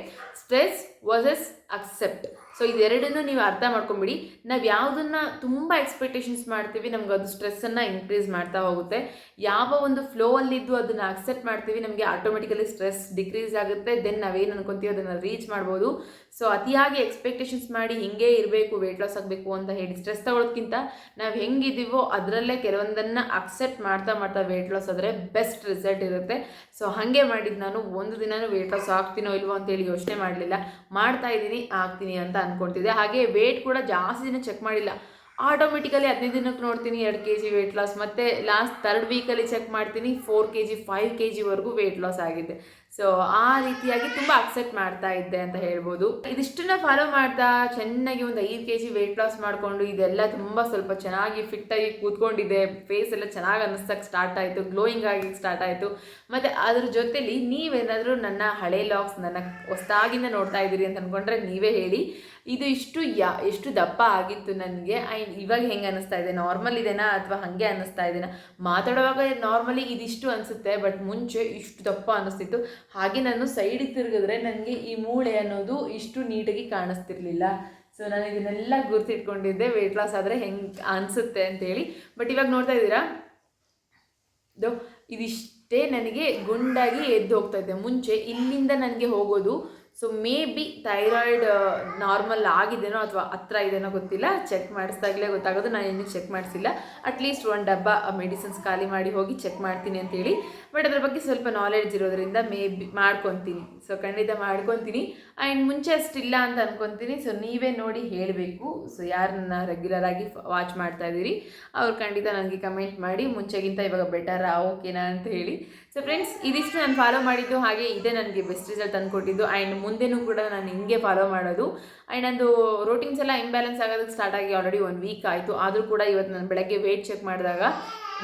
ಸ್ಟ್ರೆಸ್ ವರ್ಸಸ್ ಅಕ್ಸೆಪ್ಟ್ ಸೊ ಇದೆರಡನ್ನೂ ನೀವು ಅರ್ಥ ಮಾಡ್ಕೊಂಬಿಡಿ. ನಾವು ಯಾವುದನ್ನು ತುಂಬ ಎಕ್ಸ್ಪೆಕ್ಟೇಷನ್ಸ್ ಮಾಡ್ತೀವಿ, ನಮ್ಗೆ ಅದು ಸ್ಟ್ರೆಸ್ಸನ್ನು ಇನ್ಕ್ರೀಸ್ ಮಾಡ್ತಾ ಹೋಗುತ್ತೆ. ಯಾವ ಒಂದು ಫ್ಲೋ ಅಲ್ಲಿದ್ದು ಅದನ್ನು ಅಕ್ಸೆಪ್ಟ್ ಮಾಡ್ತೀವಿ, ನಮಗೆ ಆಟೋಮೆಟಿಕಲಿ ಸ್ಟ್ರೆಸ್ ಡಿಕ್ರೀಸ್ ಆಗುತ್ತೆ. ದೆನ್ ನಾವೇನು ಅನ್ಕೊಂತೀವಿ ಅದನ್ನು ರೀಚ್ ಮಾಡ್ಬೋದು. ಸೊ ಅತಿಯಾಗಿ ಎಕ್ಸ್ಪೆಕ್ಟೇಷನ್ಸ್ ಮಾಡಿ ಹಿಂಗೆ ಇರಬೇಕು ವೆಯ್ಟ್ ಲಾಸ್ ಆಗಬೇಕು ಅಂತ ಹೇಳಿ ಸ್ಟ್ರೆಸ್ ತಗೊಳ್ಳೋದ್ಕಿಂತ ನಾವು ಹೆಂಗಿದ್ದೀವೋ ಅದರಲ್ಲೇ ಕೆಲವೊಂದನ್ನು ಅಕ್ಸೆಪ್ಟ್ ಮಾಡ್ತಾ ಮಾಡ್ತಾ ವೆಯ್ಟ್ ಲಾಸ್ ಆದರೆ ಬೆಸ್ಟ್ ರಿಸಲ್ಟ್ ಇರುತ್ತೆ. ಸೊ ಹಾಗೆ ಮಾಡಿದ್ದು ನಾನು ಒಂದು ದಿನವೂ ವೆಯ್ಟ್ ಲಾಸ್ ಆಗ್ತೀನೋ ಇಲ್ವೋ ಅಂತೇಳಿ ಯೋಚನೆ ಮಾಡಲಿಲ್ಲ. ಮಾಡ್ತಾ ಇದ್ದೀನಿ, ಆಗ್ತೀನಿ ಅಂತ ಅನ್ಕೊಳ್ತಿದ್ದೆ ಹಾಗೆ ವೇಟ್ ಕೂಡ ಜಾಸ್ತಿ ದಿನ ಚೆಕ್ ಮಾಡಿಲ್ಲ. ಆಟೋಮೆಟಿಕಲಿ ಹದಿನೈದು ದಿನಕ್ಕೆ ನೋಡ್ತೀನಿ, ಎರಡು ಕೆ ಜಿ ವೆಯ್ಟ್ ಲಾಸ್ ಮತ್ತು ಲಾಸ್ಟ್ ತರ್ಡ್ ವೀಕಲ್ಲಿ ಚೆಕ್ ಮಾಡ್ತೀನಿ four K G five K ಜಿವರೆಗೂ weight loss ಆಗಿದೆ ಸೊ ಆ ರೀತಿಯಾಗಿ ತುಂಬ ಅಕ್ಸೆಪ್ಟ್ ಮಾಡ್ತಾ ಇದ್ದೆ ಅಂತ ಹೇಳ್ಬೋದು. ಇದಿಷ್ಟನ್ನ ಫಾಲೋ ಮಾಡ್ತಾ ಚೆನ್ನಾಗಿ ಒಂದು ಐದು ಕೆ ಜಿ ವೆಯ್ಟ್ ಲಾಸ್ ಮಾಡಿಕೊಂಡು ಇದೆಲ್ಲ ತುಂಬ ಸ್ವಲ್ಪ ಚೆನ್ನಾಗಿ ಫಿಟ್ಟಾಗಿ ಕೂತ್ಕೊಂಡಿದೆ ಫೇಸ್ ಎಲ್ಲ ಚೆನ್ನಾಗಿ ಅನ್ನಿಸ್ತಕ್ಕೆ ಸ್ಟಾರ್ಟ್ ಆಯಿತು ಗ್ಲೋಯಿಂಗ್ ಆಗಿ ಸ್ಟಾರ್ಟ್ ಆಯಿತು. ಮತ್ತು ಅದ್ರ ಜೊತೆಲಿ ನೀವೇನಾದರೂ ನನ್ನ ಹಳೆ ಲಾಕ್ಸ್ ನನ್ನ ಹೊಸದಾಗಿಂದ ನೋಡ್ತಾ ಇದ್ದೀರಿ ಅಂತ ಅಂದ್ಕೊಂಡ್ರೆ ನೀವೇ ಹೇಳಿ. ಇದು ಇಷ್ಟು ಯಾ ಎಷ್ಟು ದಪ್ಪ ಆಗಿತ್ತು ನನಗೆ. ಆ್ಯಂಡ್ ಇವಾಗ ಹೆಂಗೆ ಅನ್ನಿಸ್ತಾ ಇದೆ? ನಾರ್ಮಲ್ ಇದೆನಾ ಅಥವಾ ಹಾಗೆ ಅನ್ನಿಸ್ತಾ ಇದೆನಾ? ಮಾತಾಡುವಾಗ ನಾರ್ಮಲಿ ಇದಿಷ್ಟು ಅನಿಸುತ್ತೆ ಬಟ್ ಮುಂಚೆ ಇಷ್ಟು ದಪ್ಪ ಅನ್ನಿಸ್ತಿತ್ತು. ಹಾಗೆ ನಾನು ಸೈಡಿಗೆ ತಿರುಗಿದ್ರೆ ನನಗೆ ಈ ಮೂಳೆ ಅನ್ನೋದು ಇಷ್ಟು ನೀಟಾಗಿ ಕಾಣಿಸ್ತಿರ್ಲಿಲ್ಲ. ಸೊ ನಾನು ಇದನ್ನೆಲ್ಲ ಗುರ್ತಿಟ್ಕೊಂಡಿದ್ದೆ. ವೆಯ್ಟ್ ಲಾಸ್ ಆದರೆ ಹೆಂಗೆ ಅನಿಸುತ್ತೆ ಅಂತೇಳಿ ಬಟ್ ಇವಾಗ ನೋಡ್ತಾ ಇದ್ದೀರಾ? ಇದು, ಇದಿಷ್ಟೇ ನನಗೆ ಗುಂಡಾಗಿ ಎದ್ದು ಹೋಗ್ತಾ ಇದೆ. ಮುಂಚೆ ಇಲ್ಲಿಂದ ನನಗೆ ಹೋಗೋದು so maybe thyroid normal ಆಗಿದೆನೋ ಅಥವಾ ಹತ್ರ ಇದೆನೋ ಗೊತ್ತಿಲ್ಲ. ಚೆಕ್ ಮಾಡಿಸ್ದಾಗಲೇ ಗೊತ್ತಾಗೋದು. ನಾನು ಇನ್ನೂ ಚೆಕ್ ಮಾಡಿಸಿಲ್ಲ. ಅಟ್ಲೀಸ್ಟ್ ಒಂದು ಡಬ್ಬ ಮೆಡಿಸಿನ್ಸ್ ಖಾಲಿ ಮಾಡಿ ಹೋಗಿ ಚೆಕ್ ಮಾಡ್ತೀನಿ ಅಂತೇಳಿ ಬಟ್ ಅದ್ರ ಬಗ್ಗೆ ಸ್ವಲ್ಪ ನಾಲೆಡ್ಜ್ ಇರೋದ್ರಿಂದ ಮೇ ಬಿ ಮಾಡ್ಕೊತೀನಿ. ಸೊ ಖಂಡಿತ ಮಾಡ್ಕೊತೀನಿ. ಆ್ಯಂಡ್ ಮುಂಚೆ ಅಷ್ಟಿಲ್ಲ ಅಂತ ಅನ್ಕೊತೀನಿ. ಸೊ ನೀವೇ ನೋಡಿ ಹೇಳಬೇಕು. ಸೊ ಯಾರನ್ನ ರೆಗ್ಯುಲರ್ ಆಗಿ ವಾಚ್ ಮಾಡ್ತಾ ಇದ್ದೀರಿ, ಅವ್ರು ಖಂಡಿತ ನನಗೆ ಕಮೆಂಟ್ ಮಾಡಿ, ಮುಂಚೆಗಿಂತ ಇವಾಗ ಬೆಟರಾ ಓಕೆನಾ ಅಂತ ಹೇಳಿ. ಸೊ ಫ್ರೆಂಡ್ಸ್ ಇದಿಷ್ಟು ನಾನು ಫಾಲೋ ಮಾಡಿದ್ದು ಹಾಗೆ ಇದೇ ನನಗೆ ಬೆಸ್ಟ್ ರಿಸಲ್ಟ್ ತಂದುಕೊಟ್ಟಿದ್ದು ಆ್ಯಂಡ್ ಮುಂದೆನೂ ಕೂಡ ನಾನು ಹಿಂಗೆ ಫಾಲೋ ಮಾಡೋದು. ಆ್ಯಂಡ್ ಅದು ರೋಟೀನ್ಸ್ ಎಲ್ಲ ಇಂಬ್ಯಾಲೆನ್ಸ್ ಆಗೋದಕ್ಕೆ ಸ್ಟಾರ್ಟ್ ಆಗಿ ಆಲ್ರೆಡಿ ಒಂದು ವೀಕ್ ಆಯಿತು. ಆದರೂ ಕೂಡ ಇವತ್ತು ನಾನು ಬೆಳಗ್ಗೆ ವೆಯ್ಟ್ ಚೆಕ್ ಮಾಡಿದಾಗ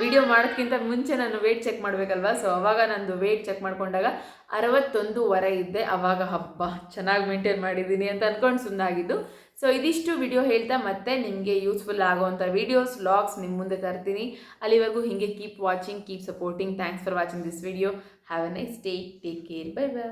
ವಿಡಿಯೋ ಮಾಡೋದಕ್ಕಿಂತ ಮುಂಚೆ ನಾನು ವೇಟ್ ಚೆಕ್ ಮಾಡಬೇಕಲ್ವಾ? ಸೊ ಅವಾಗ ನಂದು ವೆಯ್ಟ್ ಚೆಕ್ ಮಾಡ್ಕೊಂಡಾಗ ಅರವತ್ತೊಂದೂವರೆ ಇದ್ದೆ. ಅವಾಗ ಹಬ್ಬ, ಚೆನ್ನಾಗಿ ಮೇಂಟೈನ್ ಮಾಡಿದ್ದೀನಿ ಅಂತ ಅಂದ್ಕೊಂಡು ಸುಮ್ಮನಾಗಿದ್ದು ಸೊ ಇದಿಷ್ಟು ವಿಡಿಯೋ ಹೇಳ್ತಾ ಮತ್ತೆ ನಿಮಗೆ ಯೂಸ್ಫುಲ್ ಆಗುವಂಥ ವೀಡಿಯೋಸ್ ಲಾಗ್ಸ್ ನಿಮ್ಮ ಮುಂದೆ ತರ್ತೀನಿ. ಅಲ್ಲಿವರೆಗೂ ಹೀಗೆ keep watching keep supporting thanks for watching this video have a nice day take care bye bye